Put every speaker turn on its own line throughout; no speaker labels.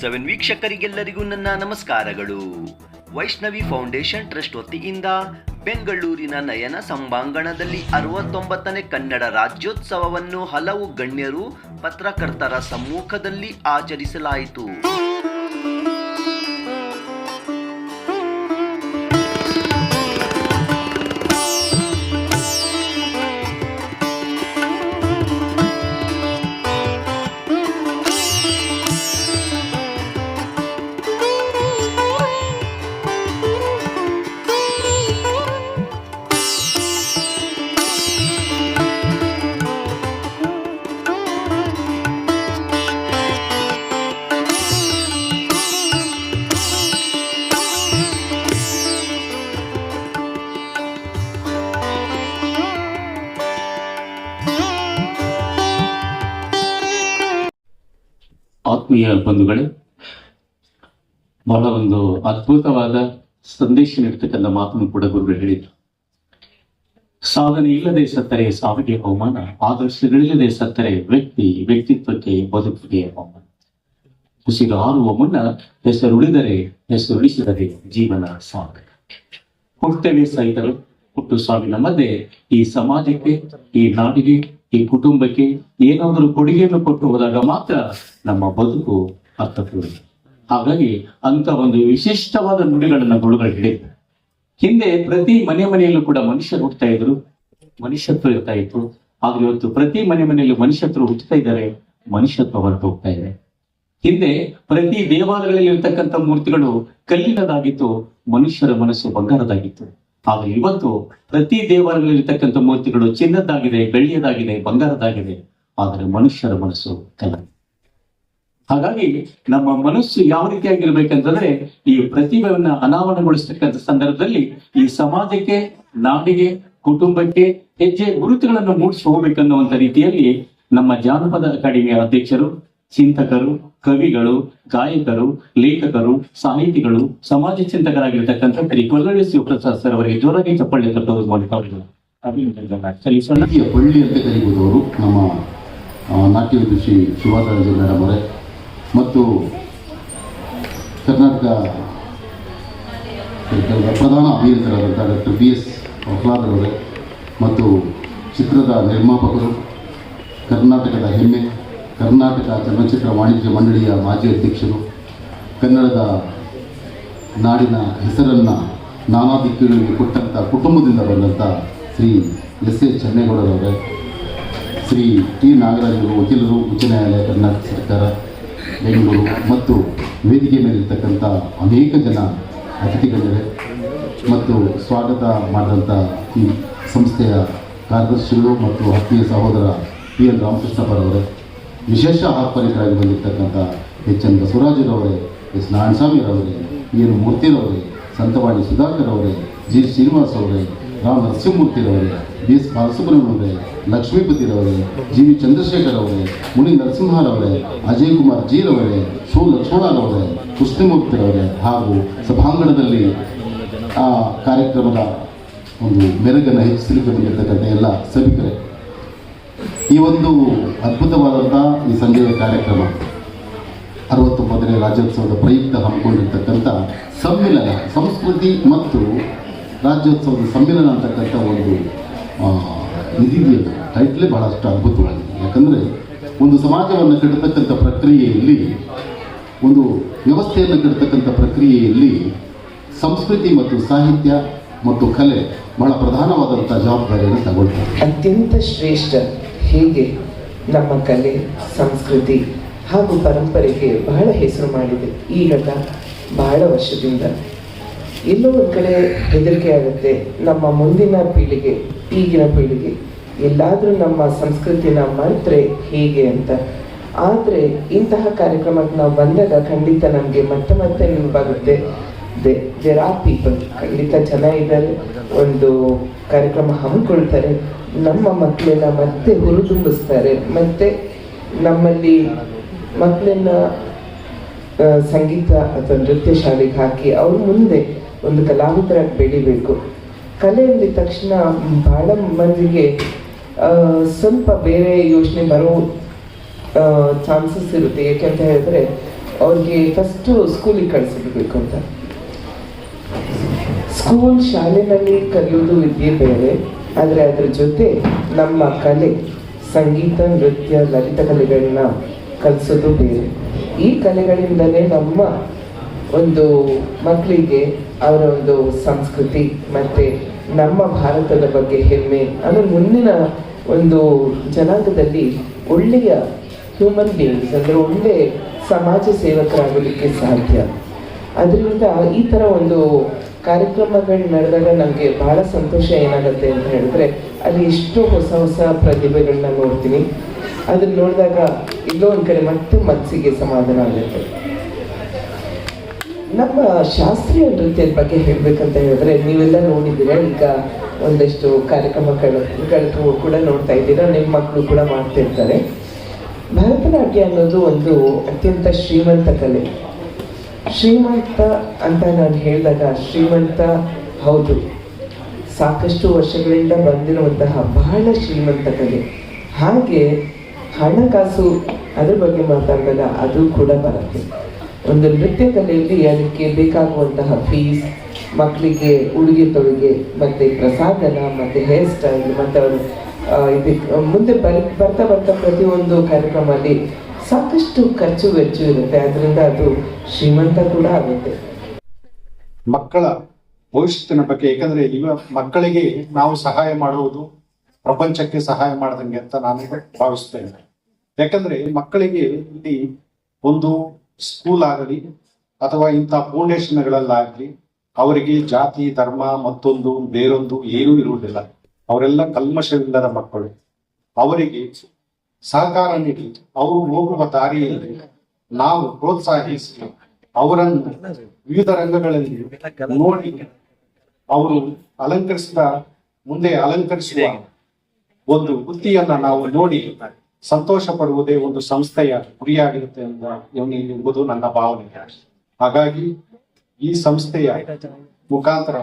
Seven ವೀಕ್ಷಕರಿಗೆಲ್ಲರಿಗೂ ನನ್ನ ನಮಸ್ಕಾರಗಳು. Vaishnavi foundation trust ವತಿಯಿಂದ ಬೆಂಗಳೂರಿನ ನಯನ ಸಂಭಾಂಗಣದಲ್ಲಿ ಅರವತ್ತೊಂಬತ್ತನೇ ಕನ್ನಡ ರಾಜ್ಯೋತ್ಸವವನ್ನು ಹಲವು ಗಣ್ಯರು, ಪತ್ರಕರ್ತರ ಸಮ್ಮುಖದಲ್ಲಿ ಆಚರಿಸಲಾಯಿತು.
ಆತ್ಮೀಯ ಬಂಧುಗಳೇ, ಬಹಳ ಒಂದು ಅದ್ಭುತವಾದ ಸಂದೇಶ ನೀಡ್ತಕ್ಕಂಥ ಮಾತನ್ನು ಕೂಡ ಗುರುಗಳು ಹೇಳಿದ್ರು. ಸಾಧನೆ ಇಲ್ಲದೆ ಸತ್ತರೆ ಸಾವಿಗೆ ಅವಮಾನ, ಆದರ್ಶಗಳಿಲ್ಲದೆ ಸತ್ತರೆ ವ್ಯಕ್ತಿ ವ್ಯಕ್ತಿತ್ವಕ್ಕೆ ಬದುಕಿಗೆ ಅವಮಾನ. ಉಸಿರು ಹಾರುವ ಮುನ್ನ ಹೆಸರು ಉಳಿದರೆ ಹೆಸರು ಉಳಿಸಿದರೆ ಜೀವನ ಸಾಧನೆ ಹುಟ್ಟವೆ ಸಹಿತರು, ಹುಟ್ಟು ಸಾವಿನ ಮಧ್ಯೆ ಈ ಸಮಾಜಕ್ಕೆ, ಈ ನಾಡಿಗೆ ಈ ಕುಟುಂಬಕ್ಕೆ ಏನಾದರೂ ಕೊಡುಗೆಯನ್ನು ಕೊಟ್ಟು ಹೋದಾಗ ಮಾತ್ರ ನಮ್ಮ ಬದುಕು ಅರ್ಥಪೂರ್ಣ. ಹಾಗಾಗಿ ಅಂತ ಒಂದು ವಿಶಿಷ್ಟವಾದ ನುಡಿಗಳನ್ನ ಗುರುಗಳು ಹಿಡಿದ್ರು ಹಿಂದೆ ಪ್ರತಿ ಮನೆ ಮನೆಯಲ್ಲೂ ಕೂಡ ಮನುಷ್ಯರು ಹುಟ್ಟುತ್ತಾ ಇದ್ರು. ಮನುಷ್ಯತ್ವ ಇರ್ತಾ ಇತ್ತು. ಆದ್ರೆ ಇವತ್ತು ಪ್ರತಿ ಮನೆ ಮನೆಯಲ್ಲೂ ಮನುಷ್ಯತ್ವ ಹುಟ್ಟುತ್ತಾ ಇದ್ದಾರೆ. ಮನುಷ್ಯತ್ವ ಹೊರಟು ಹೋಗ್ತಾ ಇದೆ. ಹಿಂದೆ ಪ್ರತಿ ದೇವಾಲಯಗಳಲ್ಲಿ ಇರ್ತಕ್ಕಂಥ ಮೂರ್ತಿಗಳು ಕಲ್ಲಿನದಾಗಿತ್ತು. ಮನುಷ್ಯರ ಮನಸ್ಸು ಬಂಗಾರದಾಗಿತ್ತು. ಆದ್ರೆ ಇವತ್ತು ಪ್ರತಿ ದೇವಾಲಯಗಳಲ್ಲಿ ಇರ್ತಕ್ಕಂಥ ಮೂರ್ತಿಗಳು ಚಿನ್ನದ್ದಾಗಿದೆ, ಬೆಳ್ಳಿಯದಾಗಿದೆ ಬಂಗಾರದಾಗಿದೆ ಆದರೆ ಮನುಷ್ಯರ ಮನಸ್ಸು ಕಲ ಹಾಗಾಗಿ ನಮ್ಮ ಮನಸ್ಸು ಯಾವ ರೀತಿಯಾಗಿರ್ಬೇಕಂತಂದ್ರೆ ಈ ಪ್ರತಿಭೆಯನ್ನ ಅನಾವರಣಗೊಳಿಸತಕ್ಕಂಥ ಸಂದರ್ಭದಲ್ಲಿ ಈ ಸಮಾಜಕ್ಕೆ, ನಾಡಿಗೆ, ಕುಟುಂಬಕ್ಕೆ ಹೆಜ್ಜೆ ಗುರುತುಗಳನ್ನು ಮೂಡಿಸಿ ಹೋಗ್ಬೇಕನ್ನುವಂತ ರೀತಿಯಲ್ಲಿ ನಮ್ಮ ಜಾನಪದ ಅಕಾಡೆಮಿಯ ಅಧ್ಯಕ್ಷರು ಚಿಂತಕರು, ಕವಿಗಳು, ಗಾಯಕರು, ಲೇಖಕರು, ಸಾಹಿತಿಗಳು, ಸಮಾಜ ಚಿಂತಕರಾಗಿರ್ತಕ್ಕಂಥ ಶ್ರೀ ಕೊಲ್ಲಳ್ಳಿ ಶಿವಪ್ರಸಾದ್ ಸರ್ ಅವರಿಗೆ ಜೋರಾಗಿ ಚಪ್ಪಾಳೆ ತಟ್ಟುವ ಮೂಲಕ
ಅಭಿನಂದನೆ ಬಳ್ಳಿ ಅಂತ ಅವರು. ನಮ್ಮ ನಾಟ್ಯ ಕೃಷಿ ಮೇಡಮ್ ಅವರೇ. ಮತ್ತು ಕರ್ನಾಟಕ ಪ್ರಧಾನ ಅಭಿನೇತರಾದಂಥ ಡಾಕ್ಟರ್ ಬಿ ಎಸ್ ಮತ್ತು ಚಿತ್ರದ ನಿರ್ಮಾಪಕರು, ಕರ್ನಾಟಕದ ಹೆಮ್ಮೆ. ಕರ್ನಾಟಕ ಚಲನಚಿತ್ರ ವಾಣಿಜ್ಯ ಮಂಡಳಿಯ ಮಾಜಿ ಅಧ್ಯಕ್ಷರು, ಕನ್ನಡದ ನಾಡಿನ ಹೆಸರನ್ನು ನಾನಾ ದಿಕ್ಕುಗಳಿಗೆ ಕೊಟ್ಟಂಥ ಕುಟುಂಬದಿಂದ ಬಂದಂಥ ಶ್ರೀ ಎಸ್ ಎ ಚೆನ್ನೇಗೌಡರವರೇ ಶ್ರೀ ಟಿ ನಾಗರಾಜರು, ವಕೀಲರು, ಉಚ್ಚ ನ್ಯಾಯಾಲಯ, ಕರ್ನಾಟಕ ಸರ್ಕಾರ, ಬೆಂಗಳೂರು ಮತ್ತು ವೇದಿಕೆ ಮೇಲಿರ್ತಕ್ಕಂಥ ಅನೇಕ ಜನ ಅತಿಥಿಗಳಿವೆ ಮತ್ತು ಸ್ವಾಗತ ಮಾಡಿದಂಥ ಈ ಸಂಸ್ಥೆಯ ಕಾರ್ಯದರ್ಶಿಗಳು ಮತ್ತು ಆತ್ಮೀಯ ಸಹೋದರ ಪಿ ಎನ್ ರಾಮಕೃಷ್ಣಪ್ಪರವರೇ ವಿಶೇಷ ಆಹ್ವಾನಿತರಾಗಿ ಬಂದಿರತಕ್ಕಂಥ ಎಚ್ ಎನ್ ಬಸವರಾಜರವರೇ, ಎಸ್ ನಾರಾಯಣಸ್ವಾಮಿರವರೇ ಏನು ಮೂರ್ತಿರವರೇ ಸಂತವಾಣಿ ಸುಧಾಕರ್ ಅವರೇ ಜಿ ಶ್ರೀನಿವಾಸ್ ಅವರೇ ರಾಮ್ ನರಸಿಂಹಮೂರ್ತಿರವರೇ, ಬಿ ಎಸ್ ಬಾಲಸುಬ್ರಹ್ಮಣ್ಯವರೇ ಲಕ್ಷ್ಮೀಪತಿರವರೇ, ಜಿ ವಿ ಚಂದ್ರಶೇಖರ್ ಅವರೇ ಮುನಿ ನರಸಿಂಹರವರೇ, ಅಜಯ್ ಕುಮಾರ್ ಜೀರವರೇ, ಸು ಲಕ್ಷ್ಮಣರವರೇ ಕೃಷ್ಣಮೂರ್ತಿರವರೇ ಹಾಗೂ ಸಭಾಂಗಣದಲ್ಲಿ ಆ ಕಾರ್ಯಕ್ರಮದ ಒಂದು ಮೆರುಗನ್ನು ಹೆಚ್ಚಿಸಲಿಕ್ಕೆ ಬಂದಿರತಕ್ಕಂಥ ಎಲ್ಲ ಸಭಿಕರೇ. ಈ ಒಂದು ಅದ್ಭುತವಾದಂಥ ಈ ಸಂಜೆಯ ಕಾರ್ಯಕ್ರಮ ಅರವತ್ತೊಂಬತ್ತನೇ ರಾಜ್ಯೋತ್ಸವದ ಪ್ರಯುಕ್ತ ಹಮ್ಮಿಕೊಂಡಿರ್ತಕ್ಕಂಥ ಸಮ್ಮಿಲನ ಸಂಸ್ಕೃತಿ ಮತ್ತು ರಾಜ್ಯೋತ್ಸವದ ಸಮ್ಮಿಲನ ಅಂತಕ್ಕಂಥ ಒಂದು ಆ, ಇದಿದೆಯಲ್ಲ ಟೈಟ್ಲೇ ಬಹಳಷ್ಟು ಅದ್ಭುತವಾಗಿದೆ. ಯಾಕಂದರೆ ಒಂದು ಸಮಾಜವನ್ನು ಕಟ್ಟತಕ್ಕಂಥ ಪ್ರಕ್ರಿಯೆಯಲ್ಲಿ ಒಂದು ವ್ಯವಸ್ಥೆಯನ್ನು ಕಟ್ಟತಕ್ಕಂಥ ಪ್ರಕ್ರಿಯೆಯಲ್ಲಿ ಸಂಸ್ಕೃತಿ ಮತ್ತು ಸಾಹಿತ್ಯ ಮತ್ತು ಕಲೆ ಬಹಳ ಪ್ರಧಾನವಾದಂಥ ಜವಾಬ್ದಾರಿಯನ್ನು ತಗೊಳ್ತಾರೆ
ಅತ್ಯಂತ ಶ್ರೇಷ್ಠ. ಹೇಗೆ ನಮ್ಮ ಕಲೆ, ಸಂಸ್ಕೃತಿ ಹಾಗೂ ಪರಂಪರೆಗೆ ಬಹಳ ಹೆಸರು ಮಾಡಿದೆ. ಈಗಲ್ಲ ಬಹಳ ವರ್ಷದಿಂದ ಎಲ್ಲೋ ಒಂದು ಕಡೆ ಹೆದರಿಕೆ ಆಗುತ್ತೆ. ನಮ್ಮ ಮುಂದಿನ ಪೀಳಿಗೆ, ಈಗಿನ ಪೀಳಿಗೆ ಎಲ್ಲಾದರೂ ನಮ್ಮ ಸಂಸ್ಕೃತಿನ ಮರೆತರೆ ಹೇಗೆ ಅಂತ. ಆದರೆ ಇಂತಹ ಕಾರ್ಯಕ್ರಮಕ್ಕೆ ನಾವು ಬಂದಾಗ ಖಂಡಿತ ನಮಗೆ ಮತ್ತೆ ಮತ್ತೆ ನೆನಪಾಗುತ್ತೆ. ದೇರ್ ಆರ್ ಪೀಪಲ್ ಖಂಡಿತ ಜನ ಇದ್ದಾರೆ. ಒಂದು ಕಾರ್ಯಕ್ರಮ ಹಮ್ಮಿಕೊಳ್ತಾರೆ. ನಮ್ಮ ಮಕ್ಕಳನ್ನ ಮತ್ತೆ ಹುರಿದುಂಬಿಸ್ತಾರೆ. ಮತ್ತೆ ನಮ್ಮಲ್ಲಿ ಮಕ್ಕಳನ್ನ ಸಂಗೀತ ಅಥವಾ ನೃತ್ಯ ಶಾಲೆಗೆ ಹಾಕಿ ಅವ್ರ ಮುಂದೆ ಒಂದು ಕಲಾವಿದರಾಗಿ ಬೆಳಿಬೇಕು. ಕಲೆಯಲ್ಲಿ ತಕ್ಷಣ ಬಹಳ ಮಂದಿಗೆ ಸ್ವಲ್ಪ ಬೇರೆ ಯೋಚನೆ ಬರೋ ಚಾನ್ಸಸ್ ಇರುತ್ತೆ. ಯಾಕೆಂತ ಹೇಳಿದ್ರೆ, ಅವ್ರಿಗೆ ಫಸ್ಟು ಸ್ಕೂಲಿಗೆ ಕಳಿಸ್ಬಿಡ್ಬೇಕು ಅಂತ. ಸ್ಕೂಲ್ ಶಾಲೆನಲ್ಲಿ ಕಲಿಯೋದು ವಿದ್ಯೆ ಬೇರೆ. ಆದರೆ ಅದ್ರ ಜೊತೆ ನಮ್ಮ ಕಲೆ, ಸಂಗೀತ, ನೃತ್ಯ, ಲಲಿತ ಕಲೆಗಳನ್ನ ಕಲಿಸೋದು ಬೇರೆ. ಈ ಕಲೆಗಳಿಂದಲೇ ನಮ್ಮ ಒಂದು ಮಕ್ಕಳಿಗೆ ಅವರ ಒಂದು ಸಂಸ್ಕೃತಿ ಮತ್ತೆ ನಮ್ಮ ಭಾರತದ ಬಗ್ಗೆ ಹೆಮ್ಮೆ ಅಂದರೆ ಮುಂದಿನ ಒಂದು ಜನಾಂಗದಲ್ಲಿ ಒಳ್ಳೆಯ ಹ್ಯೂಮನ್ ಬೀಯಿಂಗ್ಸ್ ಅಂದರೆ ಒಳ್ಳೆ ಸಮಾಜ ಸೇವಕರಾಗಲಿಕ್ಕೆ ಸಾಧ್ಯ. ಅದರಿಂದ ಈ ಥರ ಒಂದು ಕಾರ್ಯಕ್ರಮಗಳು ನಡೆದಾಗ ನನಗೆ ಬಹಳ ಸಂತೋಷ ಏನಾಗುತ್ತೆ ಅಂತ ಹೇಳಿದ್ರೆ, ಅಲ್ಲಿ ಎಷ್ಟು ಹೊಸ ಹೊಸ ಪ್ರತಿಭೆಗಳನ್ನ ನೋಡ್ತೀನಿ. ಅದನ್ನ ನೋಡಿದಾಗ ಇಲ್ಲೋ ಒಂದು ಕಡೆ ಮತ್ತೆ ಮನಸ್ಸಿಗೆ ಸಮಾಧಾನ ಆಗುತ್ತೆ. ನಮ್ಮ ಶಾಸ್ತ್ರೀಯ ನೃತ್ಯದ ಬಗ್ಗೆ ಹೇಳ್ಬೇಕಂತ ಹೇಳಿದ್ರೆ, ನೀವೆಲ್ಲ ನೋಡಿದ್ದೀರಾ? ಈಗ ಒಂದಷ್ಟು ಕಾರ್ಯಕ್ರಮಗಳು ಕೂಡ ನೋಡ್ತಾ ಇದ್ದೀರಾ? ನಿಮ್ಮ ಮಕ್ಕಳು ಕೂಡ ಮಾಡ್ತಿರ್ತಾರೆ. ಭರತನಾಟ್ಯ ಅನ್ನೋದು ಒಂದು ಅತ್ಯಂತ ಶ್ರೀಮಂತ ಕಲೆ. ಶ್ರೀಮಂತ ಅಂತ ನಾನು ಹೇಳಿದಾಗ ಶ್ರೀಮಂತ, ಹೌದು. ಸಾಕಷ್ಟು ವರ್ಷಗಳಿಂದ ಬಂದಿರುವಂತಹ ಬಹಳ ಶ್ರೀಮಂತ ಕಲೆ ಹಾಗೆ ಹಣಕಾಸು ಅದ್ರ ಬಗ್ಗೆ ಮಾತಾಡಿದಾಗ ಅದು ಕೂಡ ಬರುತ್ತೆ. ಒಂದು ನೃತ್ಯ ಕಲೆಯಲ್ಲಿ ಅದಕ್ಕೆ ಬೇಕಾಗುವಂತಹ ಫೀಸ್ ಮಕ್ಕಳಿಗೆ ಉಡುಗೆ ತೊಡುಗೆ, ಮತ್ತೆ ಪ್ರಸಾದನ, ಮತ್ತೆ ಹೇರ್ ಸ್ಟೈಲ್ ಮತ್ತೆ ಅವರು ಇದಕ್ಕೆ, ಮುಂದೆ ಬರ್, ಬರ್ತಾ ಬರ್ತಾ ಪ್ರತಿಯೊಂದು ಕಾರ್ಯಕ್ರಮದಲ್ಲಿ ಸಾಕಷ್ಟು ಖರ್ಚು ವೆಚ್ಚ ಇರುತ್ತೆ. ಅದರಿಂದ ಅದು ಶ್ರೀಮಂತ ಕೂಡ ಆಗುತ್ತೆ.
ಮಕ್ಕಳ ಭವಿಷ್ಯತಿನ ಬಗ್ಗೆ, ಯಾಕಂದ್ರೆ ಇವ ಮಕ್ಕಳಿಗೆ ನಾವು ಸಹಾಯ ಮಾಡುವುದು, ಪ್ರಪಂಚಕ್ಕೆ ಸಹಾಯ ಮಾಡದಂಗೆ ಅಂತ ನಾನು ಭಾವಿಸ್ತೇನೆ. ಯಾಕಂದ್ರೆ ಮಕ್ಕಳಿಗೆ ಇಲ್ಲಿ ಒಂದು ಸ್ಕೂಲ್ ಆಗಲಿ, ಅಥವಾ ಇಂಥ ಫೌಂಡೇಶನ್ಗಳಲ್ಲಾಗಲಿ ಅವರಿಗೆ ಜಾತಿ, ಧರ್ಮ, ಮತ್ತೊಂದು, ಬೇರೊಂದು ಏನೂ ಇರುವುದಿಲ್ಲ. ಅವರೆಲ್ಲ ಕಲ್ಮಶವಿಲ್ಲದ ಮಕ್ಕಳು. ಅವರಿಗೆ ಸಹಕಾರ ನೀಡಿ, ಅವರು ಹೋಗುವ ದಾರಿಯಲ್ಲಿ ನಾವು ಪ್ರೋತ್ಸಾಹಿಸಿ, ಅವರನ್ನು ವಿವಿಧ ರಂಗಗಳಲ್ಲಿ ನೋಡಿ ಅವರು ಅಲಂಕರಿಸಿದ, ಮುಂದೆ ಅಲಂಕರಿಸುವ ಒಂದು ವೃತ್ತಿಯನ್ನ ನಾವು ನೋಡಿ ಸಂತೋಷ ಪಡುವುದೇ ಒಂದು ಸಂಸ್ಥೆಯ ಗುರಿಯಾಗಿರುತ್ತೆ ಎಂಬ ಎಂಬುದು ನನ್ನ ಭಾವನೆ. ಹಾಗಾಗಿ ಈ ಸಂಸ್ಥೆಯ ಮುಖಾಂತರ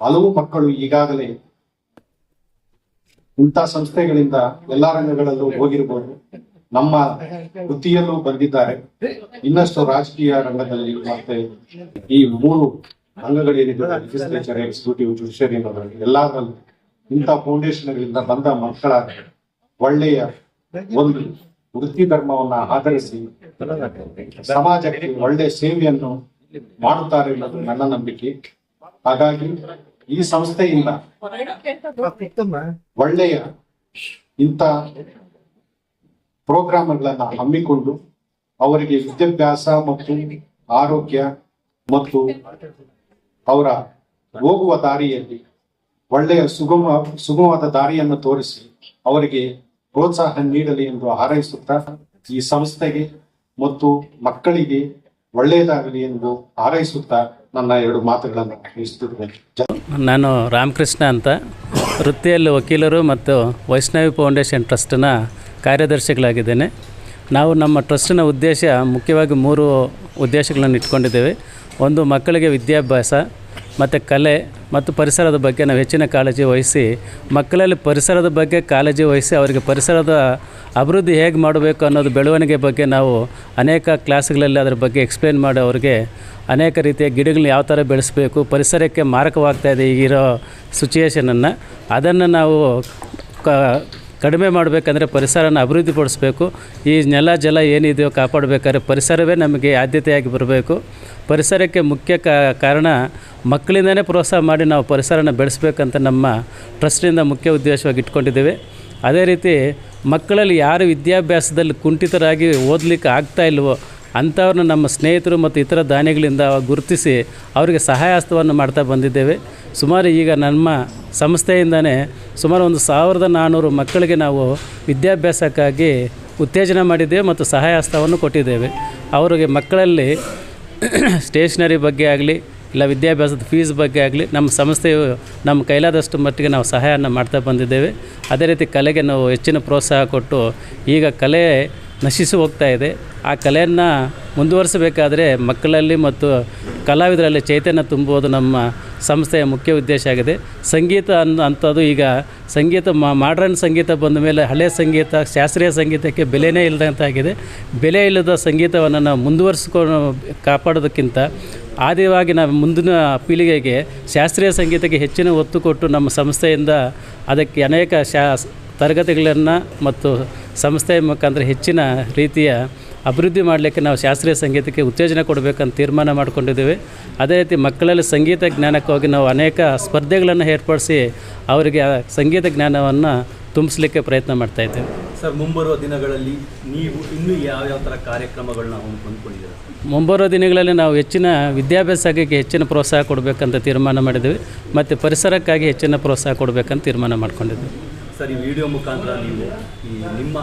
ಹಲವು ಮಕ್ಕಳು ಈಗಾಗಲೇ ಇಂಥ ಸಂಸ್ಥೆಗಳಿಂದ ಎಲ್ಲಾ ರಂಗಗಳಲ್ಲೂ ಹೋಗಿರ್ಬೋದು. ನಮ್ಮ ವೃತ್ತಿಯಲ್ಲೂ ಬಂದಿದ್ದಾರೆ. ಇನ್ನಷ್ಟು ರಾಜಕೀಯ ರಂಗದಲ್ಲಿ ಮತ್ತೆ ಈ ಮೂರು ರಂಗಗಳೇನಿದೆ ಲೆಜಿಸ್ಲೇಚರ್ ಎಕ್ಸಿಕ್ಯೂಟಿವ್ ಅನ್ನೋದ್ರಲ್ಲಿ ಎಲ್ಲದರಲ್ಲೂ ಇಂಥ ಫೌಂಡೇಶನ್ಗಳಿಂದ ಬಂದ ಮಕ್ಕಳ ಒಳ್ಳೆಯ ಒಂದು ವೃತ್ತಿ ಧರ್ಮವನ್ನ ಆಧರಿಸಿ ಸಮಾಜಕ್ಕೆ ಒಳ್ಳೆಯ ಸೇವೆಯನ್ನು ಮಾಡುತ್ತಾರೆ ಅನ್ನೋದು ನನ್ನ ನಂಬಿಕೆ. ಹಾಗಾಗಿ ಈ ಸಂಸ್ಥೆಯಿಂದ ಒಳ್ಳೆಯ ಇಂಥ ಪ್ರೋಗ್ರಾಮ್ಗಳನ್ನ ಹಮ್ಮಿಕೊಂಡು ಅವರಿಗೆ ವಿದ್ಯಾಭ್ಯಾಸ ಮತ್ತು ಆರೋಗ್ಯ ಮತ್ತು ಅವರ ಹೋಗುವ ದಾರಿಯಲ್ಲಿ ಒಳ್ಳೆಯ ಸುಗಮ, ಸುಗಮವಾದ ದಾರಿಯನ್ನು ತೋರಿಸಿ ಅವರಿಗೆ ಪ್ರೋತ್ಸಾಹ ನೀಡಲಿ ಎಂದು ಹಾರೈಸುತ್ತಾ ಈ ಸಂಸ್ಥೆಗೆ ಮತ್ತು ಮಕ್ಕಳಿಗೆ ಒಳ್ಳೆಯದಾಗಲಿ ಎಂದು ಹಾರೈಸುತ್ತಾ ನನ್ನ ಎರಡು ಮಾತುಗಳನ್ನು ಇಷ್ಟು
ನಾನು ರಾಮಕೃಷ್ಣ ಅಂತ. ವೃತ್ತಿಯಲ್ಲಿ ವಕೀಲರು ಮತ್ತು ವೈಷ್ಣವಿ ಫೌಂಡೇಶನ್ ಟ್ರಸ್ಟ್ನ ಕಾರ್ಯದರ್ಶಿಗಳಾಗಿದ್ದೇನೆ. ನಾವು ನಮ್ಮ ಟ್ರಸ್ಟಿನ ಉದ್ದೇಶ ಮುಖ್ಯವಾಗಿ ಮೂರು ಉದ್ದೇಶಗಳನ್ನು ಇಟ್ಕೊಂಡಿದ್ದೇವೆ. ಒಂದು ಮಕ್ಕಳಿಗೆ ವಿದ್ಯಾಭ್ಯಾಸ ಮತ್ತು ಕಲೆ ಮತ್ತು ಪರಿಸರದ ಬಗ್ಗೆ ನಾವು ಹೆಚ್ಚಿನ ಕಾಳಜಿ ವಹಿಸಿ, ಮಕ್ಕಳಲ್ಲಿ ಪರಿಸರದ ಬಗ್ಗೆ ಕಾಳಜಿ ವಹಿಸಿ, ಅವರಿಗೆ ಪರಿಸರದ ಅಭಿವೃದ್ಧಿ ಹೇಗೆ ಮಾಡಬೇಕು ಅನ್ನೋದು ಬೆಳವಣಿಗೆ ಬಗ್ಗೆ ನಾವು ಅನೇಕ ಕ್ಲಾಸ್ಗಳಲ್ಲಿ ಅದರ ಬಗ್ಗೆ ಎಕ್ಸ್ಪ್ಲೇನ್ ಮಾಡಿ ಅವರಿಗೆ ಅನೇಕ ರೀತಿಯ ಗಿಡಗಳನ್ನ ಯಾವ ಥರ ಬೆಳೆಸಬೇಕು, ಪರಿಸರಕ್ಕೆ ಮಾರಕವಾಗ್ತಾ ಇದೆ ಈಗಿರೋ ಸಿಚುಯೇಷನನ್ನು ಅದನ್ನು ನಾವು ಕ, ಕಡಿಮೆ ಮಾಡಬೇಕಂದ್ರೆ ಪರಿಸರನ ಅಭಿವೃದ್ಧಿಪಡಿಸ್ಬೇಕು ಈ ನೆಲ ಜಲ ಏನಿದೆಯೋ ಕಾಪಾಡಬೇಕಾದ್ರೆ ಪರಿಸರವೇ ನಮಗೆ ಆದ್ಯತೆಯಾಗಿ ಬರಬೇಕು. ಪರಿಸರಕ್ಕೆ ಮುಖ್ಯ ಕಾರಣ ಮಕ್ಕಳಿಂದನೇ ಪ್ರೋತ್ಸಾಹ ಮಾಡಿ ನಾವು ಪರಿಸರನ ಬೆಳೆಸ್ಬೇಕಂತ ನಮ್ಮ ಟ್ರಸ್ಟಿಂದ ಮುಖ್ಯ ಉದ್ದೇಶವಾಗಿ ಇಟ್ಕೊಂಡಿದ್ದೇವೆ. ಅದೇ ರೀತಿ ಮಕ್ಕಳಲ್ಲಿ ಯಾರು ವಿದ್ಯಾಭ್ಯಾಸದಲ್ಲಿ ಕುಂಠಿತರಾಗಿ ಓದಲಿಕ್ಕೆ ಆಗ್ತಾ ಇಲ್ವೋ ಅಂಥವ್ರನ್ನ ನಮ್ಮ ಸ್ನೇಹಿತರು ಮತ್ತು ಇತರ ದಾನಿಗಳಿಂದ ಗುರುತಿಸಿ ಅವರಿಗೆ ಸಹಾಯ ಹಸ್ತವನ್ನು ಮಾಡ್ತಾ ಬಂದಿದ್ದೇವೆ. ಸುಮಾರು ಈಗ ನಮ್ಮ ಸಂಸ್ಥೆಯಿಂದನೇ ಸುಮಾರು ಒಂದು ಸಾವಿರದ ನಾನ್ನೂರು ಮಕ್ಕಳಿಗೆ ನಾವು ವಿದ್ಯಾಭ್ಯಾಸಕ್ಕಾಗಿ ಉತ್ತೇಜನ ಮಾಡಿದ್ದೇವೆ ಮತ್ತು ಸಹಾಯ ಹಸ್ತವನ್ನು ಕೊಟ್ಟಿದ್ದೇವೆ. ಅವರಿಗೆ ಮಕ್ಕಳಲ್ಲಿ ಸ್ಟೇಷ್ನರಿ ಬಗ್ಗೆ ಆಗಲಿ, ಇಲ್ಲ ವಿದ್ಯಾಭ್ಯಾಸದ ಫೀಸ್ ಬಗ್ಗೆ ಆಗಲಿ, ನಮ್ಮ ಸಂಸ್ಥೆಯು ನಮ್ಮ ಕೈಲಾದಷ್ಟು ಮಟ್ಟಿಗೆ ನಾವು ಸಹಾಯವನ್ನು ಮಾಡ್ತಾ ಬಂದಿದ್ದೇವೆ. ಅದೇ ರೀತಿ ಕಲೆಗೆ ನಾವು ಹೆಚ್ಚಿನ ಪ್ರೋತ್ಸಾಹ ಕೊಟ್ಟು ಈಗ ಕಲೆ ನಶಿಸಿ ಹೋಗ್ತಾ ಇದೆ. ಆ ಕಲೆಯನ್ನು ಮುಂದುವರಿಸಬೇಕಾದ್ರೆ ಮಕ್ಕಳಲ್ಲಿ ಮತ್ತು ಕಲಾವಿದರಲ್ಲಿ ಚೈತನ್ಯ ತುಂಬುವುದು ನಮ್ಮ ಸಂಸ್ಥೆಯ ಮುಖ್ಯ ಉದ್ದೇಶ ಆಗಿದೆ. ಸಂಗೀತ ಅನ್ನೋ ಅಂಥದ್ದು ಈಗ ಸಂಗೀತ ಮಾಡ್ರನ್ ಸಂಗೀತ ಬಂದ ಮೇಲೆ ಹಳೆಯ ಸಂಗೀತ, ಶಾಸ್ತ್ರೀಯ ಸಂಗೀತಕ್ಕೆ ಬೆಲೆನೇ ಇಲ್ಲದಂತಾಗಿದೆ ಬೆಲೆ ಇಲ್ಲದ ಸಂಗೀತವನ್ನು ನಾವು ಮುಂದುವರಿಸ್ಕೊಂಡು ಕಾಪಾಡೋದಕ್ಕಿಂತ ಆದ್ಯವಾಗಿ ನಾವು ಮುಂದಿನ ಪೀಳಿಗೆಗೆ ಶಾಸ್ತ್ರೀಯ ಸಂಗೀತಕ್ಕೆ ಹೆಚ್ಚಿನ ಒತ್ತು ಕೊಟ್ಟು ನಮ್ಮ ಸಂಸ್ಥೆಯಿಂದ ಅದಕ್ಕೆ ಅನೇಕ ಶಾ, ತರಗತಿಗಳನ್ನು ಮತ್ತು ಸಂಸ್ಥೆಯ ಮುಖಾಂತರ ಹೆಚ್ಚಿನ ರೀತಿಯ ಅಭಿವೃದ್ಧಿ ಮಾಡಲಿಕ್ಕೆ ನಾವು ಶಾಸ್ತ್ರೀಯ ಸಂಗೀತಕ್ಕೆ ಉತ್ತೇಜನ ಕೊಡಬೇಕಂತ ತೀರ್ಮಾನ ಮಾಡಿಕೊಂಡಿದ್ದೇವೆ. ಅದೇ ರೀತಿ ಮಕ್ಕಳಲ್ಲಿ ಸಂಗೀತ ಜ್ಞಾನಕ್ಕಾಗಿ ನಾವು ಅನೇಕ ಸ್ಪರ್ಧೆಗಳನ್ನು ಏರ್ಪಡಿಸಿ ಅವರಿಗೆ ಸಂಗೀತ ಜ್ಞಾನವನ್ನು ತುಂಬಿಸಲಿಕ್ಕೆ ಪ್ರಯತ್ನ ಮಾಡ್ತಾಯಿದ್ದೇವೆ
ಸರ್ ಮುಂಬರುವ ದಿನಗಳಲ್ಲಿ ನೀವು ಇನ್ನೂ ಯಾವ್ಯಾವ ಥರ ಕಾರ್ಯಕ್ರಮಗಳನ್ನ ಹೊಂದ್ಕೊಂಡಿದ್ದೀರಾ
ಮುಂಬರುವ ದಿನಗಳಲ್ಲಿ ನಾವು ಹೆಚ್ಚಿನ ವಿದ್ಯಾಭ್ಯಾಸಕ್ಕೆ ಹೆಚ್ಚಿನ ಪ್ರೋತ್ಸಾಹ ಕೊಡಬೇಕಂತ ತೀರ್ಮಾನ ಮಾಡಿದ್ದೀವಿ. ಮತ್ತು ಪರಿಸರಕ್ಕಾಗಿ ಹೆಚ್ಚಿನ ಪ್ರೋತ್ಸಾಹ ಕೊಡಬೇಕಂತ ತೀರ್ಮಾನ ಮಾಡ್ಕೊಂಡಿದ್ದೇವೆ.
ಸರ್ ಈ ವಿಡಿಯೋ ಮುಖಾಂತರ ನೀವು ಈ ನಿಮ್ಮ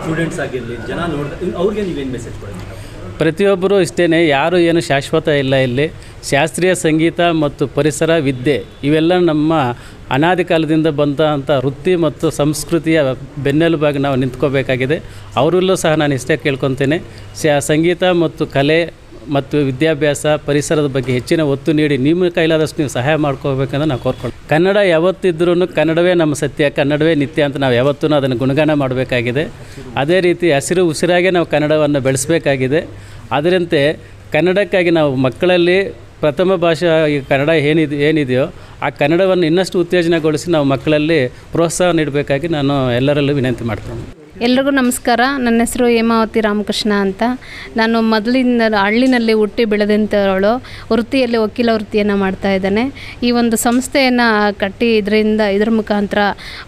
ಸ್ಟೂಡೆಂಟ್ಸ್ ಆಗಿರಲಿ ಜನ ನೋಡಿದ್ರೆ ಅವ್ರಿಗೆ ನೀವೇನು ಮೆಸೇಜ್ ಕೊಡ್ತೀರಾ?
ಪ್ರತಿಯೊಬ್ಬರೂ ಇಷ್ಟೇ ಯಾರು ಏನು ಶಾಶ್ವತ ಇಲ್ಲ ಇಲ್ಲಿ. ಶಾಸ್ತ್ರೀಯ ಸಂಗೀತ ಮತ್ತು ಪರಿಸರ ವಿದ್ಯೆ, ಇವೆಲ್ಲ ನಮ್ಮ ಅನಾದಿ ಕಾಲದಿಂದ ಬಂದಂಥ ವೃತ್ತಿ ಮತ್ತು ಸಂಸ್ಕೃತಿಯ ಬೆನ್ನೆಲುಬಾಗಿ ನಾವು ನಿಂತ್ಕೋಬೇಕಾಗಿದೆ. ಅವರಲ್ಲೂ ಸಹ ನಾನು ಇಷ್ಟೇ ಕೇಳ್ಕೊತೇನೆ ಸಂಗೀತ ಮತ್ತು ಕಲೆ ಮತ್ತು ವಿದ್ಯಾಭ್ಯಾಸ ಪರಿಸರದ ಬಗ್ಗೆ ಹೆಚ್ಚಿನ ಒತ್ತು ನೀಡಿ ನಿಮ್ಮ ಕೈಲಾದಷ್ಟು ನೀವು ಸಹಾಯ ಮಾಡ್ಕೋಬೇಕಂತ ನಾವು ಕೋರ್ಕೊಂಡು ಕನ್ನಡ ಯಾವತ್ತಿದ್ರೂ ಕನ್ನಡವೇ ನಮ್ಮ ಸತ್ಯ, ಕನ್ನಡವೇ ನಿತ್ಯ ಅಂತ ನಾವು ಯಾವತ್ತೂ ಅದನ್ನು ಗುಣಗಾನ ಮಾಡಬೇಕಾಗಿದೆ. ಅದೇ ರೀತಿ ಹಸಿರು ಉಸಿರಾಗೆ ನಾವು ಕನ್ನಡವನ್ನು ಬೆಳೆಸಬೇಕಾಗಿದೆ. ಅದರಂತೆ ಕನ್ನಡಕ್ಕಾಗಿ ನಾವು ಮಕ್ಕಳಲ್ಲಿ ಪ್ರಥಮ ಭಾಷೆ ಕನ್ನಡ ಏನಿದೆ, ಏನಿದೆಯೋ ಆ ಕನ್ನಡವನ್ನು ಇನ್ನಷ್ಟು ಉತ್ತೇಜನಗೊಳಿಸಿ ನಾವು ಮಕ್ಕಳಲ್ಲಿ ಪ್ರೋತ್ಸಾಹ ನೀಡಬೇಕಾಗಿ ನಾನು ಎಲ್ಲರಲ್ಲೂ ವಿನಂತಿ ಮಾಡ್ತೇನೆ.
ಎಲ್ರಿಗೂ ನಮಸ್ಕಾರ. ನನ್ನ ಹೆಸರು ಹೇಮಾವತಿ ರಾಮಕೃಷ್ಣ ಅಂತ. ನಾನು ಮೊದಲಿಂದ ಹಳ್ಳಿನಲ್ಲಿ ಹುಟ್ಟಿ ಬೆಳೆದಂಥವಳು ವೃತ್ತಿಯಲ್ಲಿ ವಕೀಲ ವೃತ್ತಿಯನ್ನು ಮಾಡ್ತಾ ಇದ್ದಾನೆ. ಈ ಒಂದು ಸಂಸ್ಥೆಯನ್ನು ಕಟ್ಟಿ ಇದರಿಂದ, ಇದರ ಮುಖಾಂತರ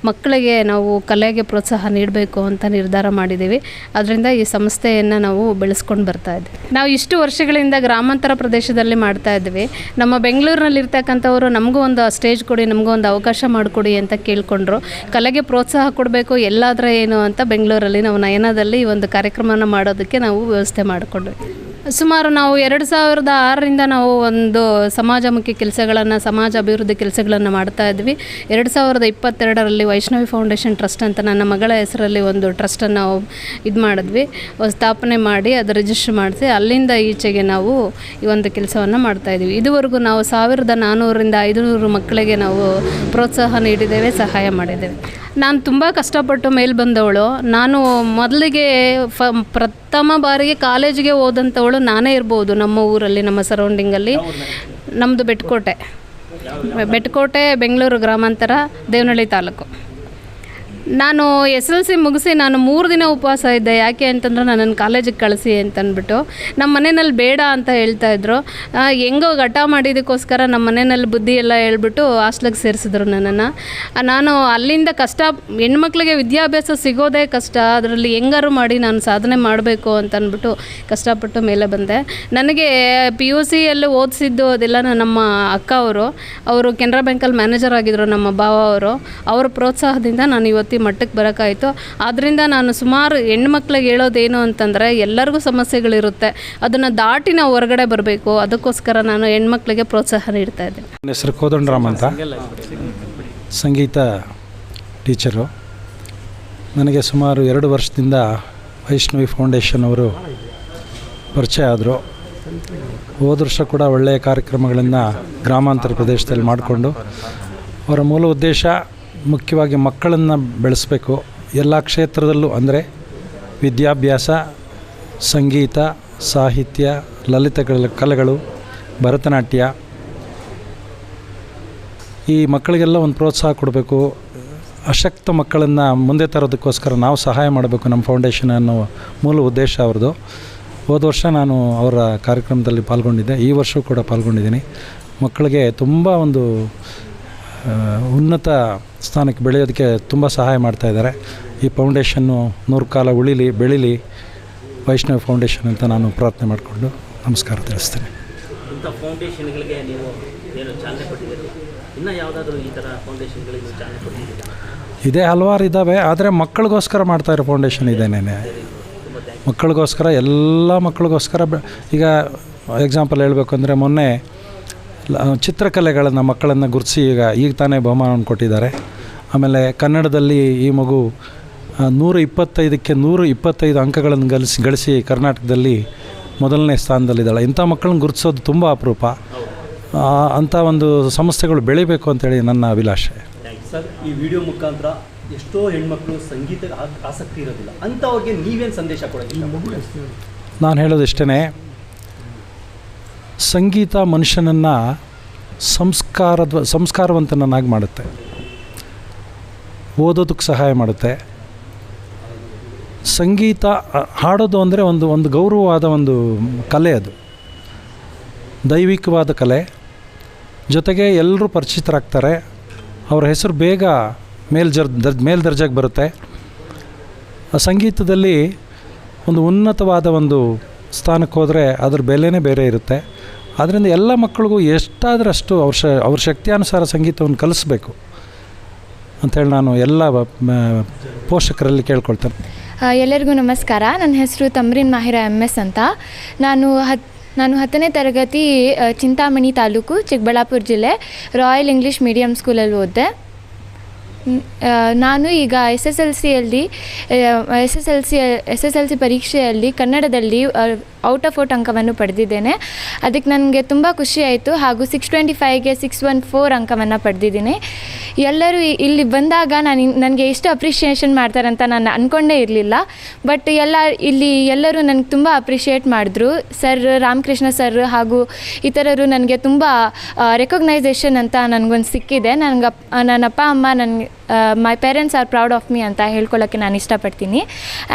ಮಕ್ಕಳಿಗೆ ನಾವು ಕಲೆಗೆ ಪ್ರೋತ್ಸಾಹ ನೀಡಬೇಕು ಅಂತ ನಿರ್ಧಾರ ಮಾಡಿದ್ದೀವಿ. ಅದರಿಂದ ಈ ಸಂಸ್ಥೆಯನ್ನು ನಾವು ಬೆಳೆಸ್ಕೊಂಡು ಬರ್ತಾ ಇದ್ದೀವಿ ನಾವು ಇಷ್ಟು ವರ್ಷಗಳಿಂದ ಗ್ರಾಮಾಂತರ ಪ್ರದೇಶದಲ್ಲಿ ಮಾಡ್ತಾ ಇದ್ವಿ ನಮ್ಮ ಬೆಂಗಳೂರಿನಲ್ಲಿ ಇರ್ತಕ್ಕಂಥವರು ನಮಗೂ ಒಂದು ಸ್ಟೇಜ್ ಕೊಡಿ, ನಮಗೂ ಒಂದು ಅವಕಾಶ ಮಾಡಿಕೊಡಿ ಅಂತ ಕೇಳಿಕೊಂಡ್ರು. ಕಲೆಗೆ ಪ್ರೋತ್ಸಾಹ ಕೊಡಬೇಕು, ಎಲ್ಲಾದರೆ ಏನು ಅಂತ ಬೆಂಗಳೂರಲ್ಲಿ ನಾವು ನಯನದಲ್ಲಿ ಈ ಒಂದು ಕಾರ್ಯಕ್ರಮನ ಮಾಡೋದಕ್ಕೆ ನಾವು ವ್ಯವಸ್ಥೆ ಮಾಡಿಕೊಂಡ್ವಿ. ಸುಮಾರು ನಾವು ಎರಡು ಸಾವಿರದ ಆರರಿಂದ ನಾವು ಒಂದು ಸಮಾಜಮುಖಿ ಕೆಲಸಗಳನ್ನು, ಸಮಾಜ ಅಭಿವೃದ್ಧಿ ಕೆಲಸಗಳನ್ನು ಮಾಡ್ತಾ ಇದ್ವಿ. ಎರಡು ಸಾವಿರದ ಇಪ್ಪತ್ತೆರಡರಲ್ಲಿ ವೈಷ್ಣವಿ ಫೌಂಡೇಶನ್ ಟ್ರಸ್ಟ್ ಅಂತ ನನ್ನ ಮಗಳ ಹೆಸರಲ್ಲಿ ಒಂದು ಟ್ರಸ್ಟನ್ನು ನಾವು ಇದು ಮಾಡಿದ್ವಿ. ಸ್ಥಾಪನೆ ಮಾಡಿ ಅದು ರಿಜಿಸ್ಟರ್ ಮಾಡಿಸಿ ಅಲ್ಲಿಂದ ಈಚೆಗೆ ನಾವು ಈ ಒಂದು ಕೆಲಸವನ್ನು ಮಾಡ್ತಾ ಇದ್ವಿ. ಇದುವರೆಗೂ ನಾವು ಸಾವಿರದ ನಾನ್ನೂರರಿಂದ ಐದುನೂರು ಮಕ್ಕಳಿಗೆ ನಾವು ಪ್ರೋತ್ಸಾಹ ನೀಡಿದ್ದೇವೆ, ಸಹಾಯ ಮಾಡಿದ್ದೇವೆ. ನಾನು ತುಂಬ ಕಷ್ಟಪಟ್ಟು ಮೇಲೆ ಬಂದವಳು. ನಾನು ಮೊದಲಿಗೆ ಫ ಪ್ರಥಮ ಬಾರಿಗೆ ಕಾಲೇಜಿಗೆ ಹೋದಂಥವಳು ನಾನೇ ಇರ್ಬೋದು ನಮ್ಮ ಊರಲ್ಲಿ, ನಮ್ಮ ಸರೌಂಡಿಂಗಲ್ಲಿ. ನಮ್ಮದು ಬೆಟ್ಕೋಟೆ. ಬೆಟ್ಕೋಟೆ, ಬೆಂಗಳೂರು ಗ್ರಾಮಾಂತರ, ದೇವನಹಳ್ಳಿ ತಾಲೂಕು. ನಾನು ಎಸ್ ಎಲ್ ಸಿ ಮುಗಿಸಿ ನಾನು ಮೂರು ದಿನ ಉಪವಾಸ ಇದ್ದೆ. ಯಾಕೆ ಅಂತಂದ್ರೆ ನನ್ನನ್ನು ಕಾಲೇಜಿಗೆ ಕಳಿಸಿ ಅಂತಂದ್ಬಿಟ್ಟು. ನಮ್ಮ ಮನೆಯಲ್ಲಿ ಬೇಡ ಅಂತ ಹೇಳ್ತಾ ಇದ್ರು. ಹೆಂಗೋ ಘಟ ಮಾಡಿದ್ದಕ್ಕೋಸ್ಕರ ನಮ್ಮ ಮನೆಯಲ್ಲಿ ಬುದ್ಧಿ ಎಲ್ಲ ಹೇಳ್ಬಿಟ್ಟು ಹಾಸ್ಟ್ಲಿಗೆ ಸೇರಿಸಿದ್ರು ನನ್ನನ್ನು. ನಾನು ಅಲ್ಲಿಂದ ಕಷ್ಟ, ಹೆಣ್ಮಕ್ಳಿಗೆ ವಿದ್ಯಾಭ್ಯಾಸ ಸಿಗೋದೇ ಕಷ್ಟ. ಅದರಲ್ಲಿ ಹೆಂಗಾರು ಮಾಡಿ ನಾನು ಸಾಧನೆ ಮಾಡಬೇಕು ಅಂತಂದ್ಬಿಟ್ಟು ಕಷ್ಟಪಟ್ಟು ಮೇಲೆ ಬಂದೆ. ನನಗೆ ಪಿ ಯು ಸಿಯಲ್ಲಿ ಓದಿಸಿದ್ದು ಅದೆಲ್ಲ ನಮ್ಮ ಅಕ್ಕ ಅವರು. ಅವರು ಕೆನರಾ ಬ್ಯಾಂಕಲ್ಲಿ ಮ್ಯಾನೇಜರ್ ಆಗಿದ್ದರು ನಮ್ಮ ಭಾವ ಅವರು. ಅವರ ಪ್ರೋತ್ಸಾಹದಿಂದ ನಾನು ಇವತ್ತು ಮಟ್ಟಕ್ಕೆ ಬರೋಕ್ಕಾಯಿತು ಆದ್ದರಿಂದ ನಾನು ಸುಮಾರು ಹೆಣ್ಮಕ್ಳಿಗೆ ಹೇಳೋದೇನು ಅಂತಂದರೆ, ಎಲ್ಲರಿಗೂ ಸಮಸ್ಯೆಗಳಿರುತ್ತೆ. ಅದನ್ನು ದಾಟಿ ನಾವು ಹೊರಗಡೆ ಬರಬೇಕು. ಅದಕ್ಕೋಸ್ಕರ ನಾನು ಹೆಣ್ಮಕ್ಳಿಗೆ ಪ್ರೋತ್ಸಾಹ ನೀಡ್ತಾ ಇದ್ದೀನಿ.
ನನ್ನ ಹೆಸರು ಕೋದಂಡರಾಮ್ ಅಂತ. ಸಂಗೀತ ಟೀಚರು. ನನಗೆ ಸುಮಾರು ಎರಡು ವರ್ಷದಿಂದ ವೈಷ್ಣವಿ ಫೌಂಡೇಶನ್ ಅವರು ಪರಿಚಯ ಆದರು. ಹೋದ ವರ್ಷ ಕೂಡ ಒಳ್ಳೆಯ ಕಾರ್ಯಕ್ರಮಗಳನ್ನು ಗ್ರಾಮಾಂತರ ಪ್ರದೇಶದಲ್ಲಿ ಮಾಡಿಕೊಂಡು, ಅವರ ಮೂಲ ಉದ್ದೇಶ ಮುಖ್ಯವಾಗಿ ಮಕ್ಕಳನ್ನು ಬೆಳೆಸಬೇಕು. ಎಲ್ಲ ಕ್ಷೇತ್ರದಲ್ಲೂ ಅಂದರೆ ವಿದ್ಯಾಭ್ಯಾಸ, ಸಂಗೀತ, ಸಾಹಿತ್ಯ, ಲಲಿತ ಕಲೆ- ಕಲೆಗಳು, ಭರತನಾಟ್ಯ. ಈ ಮಕ್ಕಳಿಗೆಲ್ಲ ಒಂದು ಪ್ರೋತ್ಸಾಹ ಕೊಡಬೇಕು. ಅಶಕ್ತ ಮಕ್ಕಳನ್ನು ಮುಂದೆ ತರೋದಕ್ಕೋಸ್ಕರ ನಾವು ಸಹಾಯ ಮಾಡಬೇಕು ನಮ್ಮ ಫೌಂಡೇಶನ್ ಅನ್ನೋ ಮೂಲ ಉದ್ದೇಶ ಅವ್ರದ್ದು. ಹೋದ ವರ್ಷ ನಾನು ಅವರ ಕಾರ್ಯಕ್ರಮದಲ್ಲಿ ಪಾಲ್ಗೊಂಡಿದ್ದೆ. ಈ ವರ್ಷವೂ ಕೂಡ ಪಾಲ್ಗೊಂಡಿದ್ದೀನಿ. ಮಕ್ಕಳಿಗೆ ತುಂಬ ಒಂದು ಉನ್ನತ ಸ್ಥಾನಕ್ಕೆ ಬೆಳೆಯೋದಕ್ಕೆ ತುಂಬ ಸಹಾಯ ಮಾಡ್ತಾ ಇದ್ದಾರೆ. ಈ ಫೌಂಡೇಶನ್ನು ನೂರು ಕಾಲ ಉಳಿಲಿ ಬೆಳೀಲಿ ವೈಷ್ಣವ್ ಫೌಂಡೇಶನ್ ಅಂತ ನಾನು ಪ್ರಾರ್ಥನೆ ಮಾಡಿಕೊಂಡು ನಮಸ್ಕಾರ ತಿಳಿಸ್ತೇನೆ. ಇದೇ ಹಲವಾರು ಇದ್ದಾವೆ ಆದರೆ ಮಕ್ಕಳಿಗೋಸ್ಕರ ಮಾಡ್ತಾ ಇರೋ ಫೌಂಡೇಶನ್ ಇದೇನೇನೆ ಮಕ್ಕಳಿಗೋಸ್ಕರ ಎಲ್ಲ ಮಕ್ಕಳಿಗೋಸ್ಕರ ಈಗ ಎಕ್ಸಾಂಪಲ್ ಹೇಳಬೇಕು ಅಂದರೆ ಮೊನ್ನೆ ಚಿತ್ರಕಲೆಗಳನ್ನು ಮಕ್ಕಳನ್ನು ಗುರುತಿಸಿ ಈಗ ಈಗ ತಾನೇ ಬಹುಮಾನವನ್ನು ಕೊಟ್ಟಿದ್ದಾರೆ. ಆಮೇಲೆ ಕನ್ನಡದಲ್ಲಿ ಈ ಮಗು ನೂರ ಇಪ್ಪತ್ತೈದಕ್ಕೆ ನೂರ ಇಪ್ಪತ್ತೈದು ಅಂಕಗಳನ್ನು ಗಳಿಸಿ ಗಳಿಸಿ ಕರ್ನಾಟಕದಲ್ಲಿ ಮೊದಲನೇ ಸ್ಥಾನದಲ್ಲಿದ್ದಾಳೆ. ಇಂಥ ಮಕ್ಕಳನ್ನ ಗುರುತಿಸೋದು ತುಂಬ ಅಪರೂಪ. ಅಂಥ ಒಂದು ಸಂಸ್ಥೆಗಳು ಬೆಳಿಬೇಕು ಅಂತೇಳಿ ನನ್ನ ಅಭಿಲಾಷೆ.
ಸರ್ ಈ ವಿಡಿಯೋ ಮುಖಾಂತರ ಎಷ್ಟೋ ಹೆಣ್ಮಕ್ಳು ಸಂಗೀತ ಆಸಕ್ತಿ ಇರೋದಿಲ್ಲ. ಅಂಥವ್ರಿಗೆ ನೀವೇನು ಸಂದೇಶ ಕೊಡೋದು
ನಾನು ಹೇಳೋದಿಷ್ಟೇ ಸಂಗೀತ ಮನುಷ್ಯನನ್ನು ಸಂಸ್ಕಾರದ, ಸಂಸ್ಕಾರವಂತನನ್ನಾಗಿ ಮಾಡುತ್ತೆ. ಓದೋದಕ್ಕೆ ಸಹಾಯ ಮಾಡುತ್ತೆ. ಸಂಗೀತ ಹಾಡೋದು ಅಂದರೆ ಒಂದು ಒಂದು ಗೌರವವಾದ ಒಂದು ಕಲೆ ಅದು. ದೈವಿಕವಾದ ಕಲೆ. ಜೊತೆಗೆ ಎಲ್ಲರೂ ಪರಿಚಿತರಾಗ್ತಾರೆ. ಅವರ ಹೆಸರು ಬೇಗ ಮೇಲ್ ಜರ್, ದರ್, ಮೇಲ್ ದರ್ಜೆಗೆ ಬರುತ್ತೆ. ಸಂಗೀತದಲ್ಲಿ ಒಂದು ಉನ್ನತವಾದ ಒಂದು ಸ್ಥಾನಕ್ಕೆ ಹೋದರೆ ಅದ್ರ ಬೆಲೆನೇ ಬೇರೆ ಇರುತ್ತೆ. ಆದ್ದರಿಂದ ಎಲ್ಲ ಮಕ್ಕಳಿಗೂ ಎಷ್ಟಾದರಷ್ಟು ಅವ್ರ ಶ ಅವ್ರ ಶಕ್ತಿಯಾನುಸಾರ ಸಂಗೀತವನ್ನು ಕಲಿಸ್ಬೇಕು ಅಂಥೇಳಿ ನಾನು ಎಲ್ಲ ಪೋಷಕರಲ್ಲಿ ಕೇಳ್ಕೊಳ್ತೇನೆ.
ಎಲ್ಲರಿಗೂ ನಮಸ್ಕಾರ. ನನ್ನ ಹೆಸರು ತಮ್ರಿನ್ ಮಾಹಿರ ಎಂ ಎಸ್ ಅಂತ. ನಾನು ಹತ್, ನಾನು ಹತ್ತನೇ ತರಗತಿ ಚಿಂತಾಮಣಿ ತಾಲೂಕು, ಚಿಕ್ಕಬಳ್ಳಾಪುರ ಜಿಲ್ಲೆ, ರಾಯಲ್ ಇಂಗ್ಲೀಷ್ ಮೀಡಿಯಂ ಸ್ಕೂಲಲ್ಲಿ ಓದಿದೆ. ನಾನು ಈಗ ಎಸ್ ಎಸ್ ಎಲ್ ಸಿಯಲ್ಲಿ S S L C, S S L C ಪರೀಕ್ಷೆಯಲ್ಲಿ ಕನ್ನಡದಲ್ಲಿ ಔಟ್ ಆಫ್ ಔಟ್ ಅಂಕವನ್ನು ಪಡೆದಿದ್ದೇನೆ. ಅದಕ್ಕೆ ನನಗೆ ತುಂಬ ಖುಷಿ ಆಯಿತು. ಹಾಗೂ ಸಿಕ್ಸ್ ಟ್ವೆಂಟಿ ಫೈವ್ಗೆ ಸಿಕ್ಸ್ ಒನ್ ಫೋರ್ ಅಂಕವನ್ನು ಪಡೆದಿದ್ದೀನಿ. ಎಲ್ಲರೂ ಇಲ್ಲಿ ಬಂದಾಗ ನಾನು ನನಗೆ ಎಷ್ಟು ಅಪ್ರಿಷಿಯೇಷನ್ ಅಂತ ನಾನು ಅಂದ್ಕೊಂಡೇ ಇರಲಿಲ್ಲ. ಬಟ್ ಎಲ್ಲ, ಇಲ್ಲಿ ಎಲ್ಲರೂ ನನಗೆ ತುಂಬ ಅಪ್ರಿಷಿಯೇಟ್ ಮಾಡಿದ್ರು. ಸರ್ ರಾಮಕೃಷ್ಣ ಸರ್ ಹಾಗೂ ಇತರರು ನನಗೆ ತುಂಬ ರೆಕಗ್ನೈಸೇಷನ್ ಅಂತ ನನಗೊಂದು ಸಿಕ್ಕಿದೆ. ನನಗೆ ನನ್ನ ಅಪ್ಪ, ಅಮ್ಮ ನನಗೆ my parents are proud of me ಅಂತ ಹೇಳ್ಕೊಳ್ಳೋಕ್ಕೆ ನಾನು ಇಷ್ಟಪಡ್ತೀನಿ.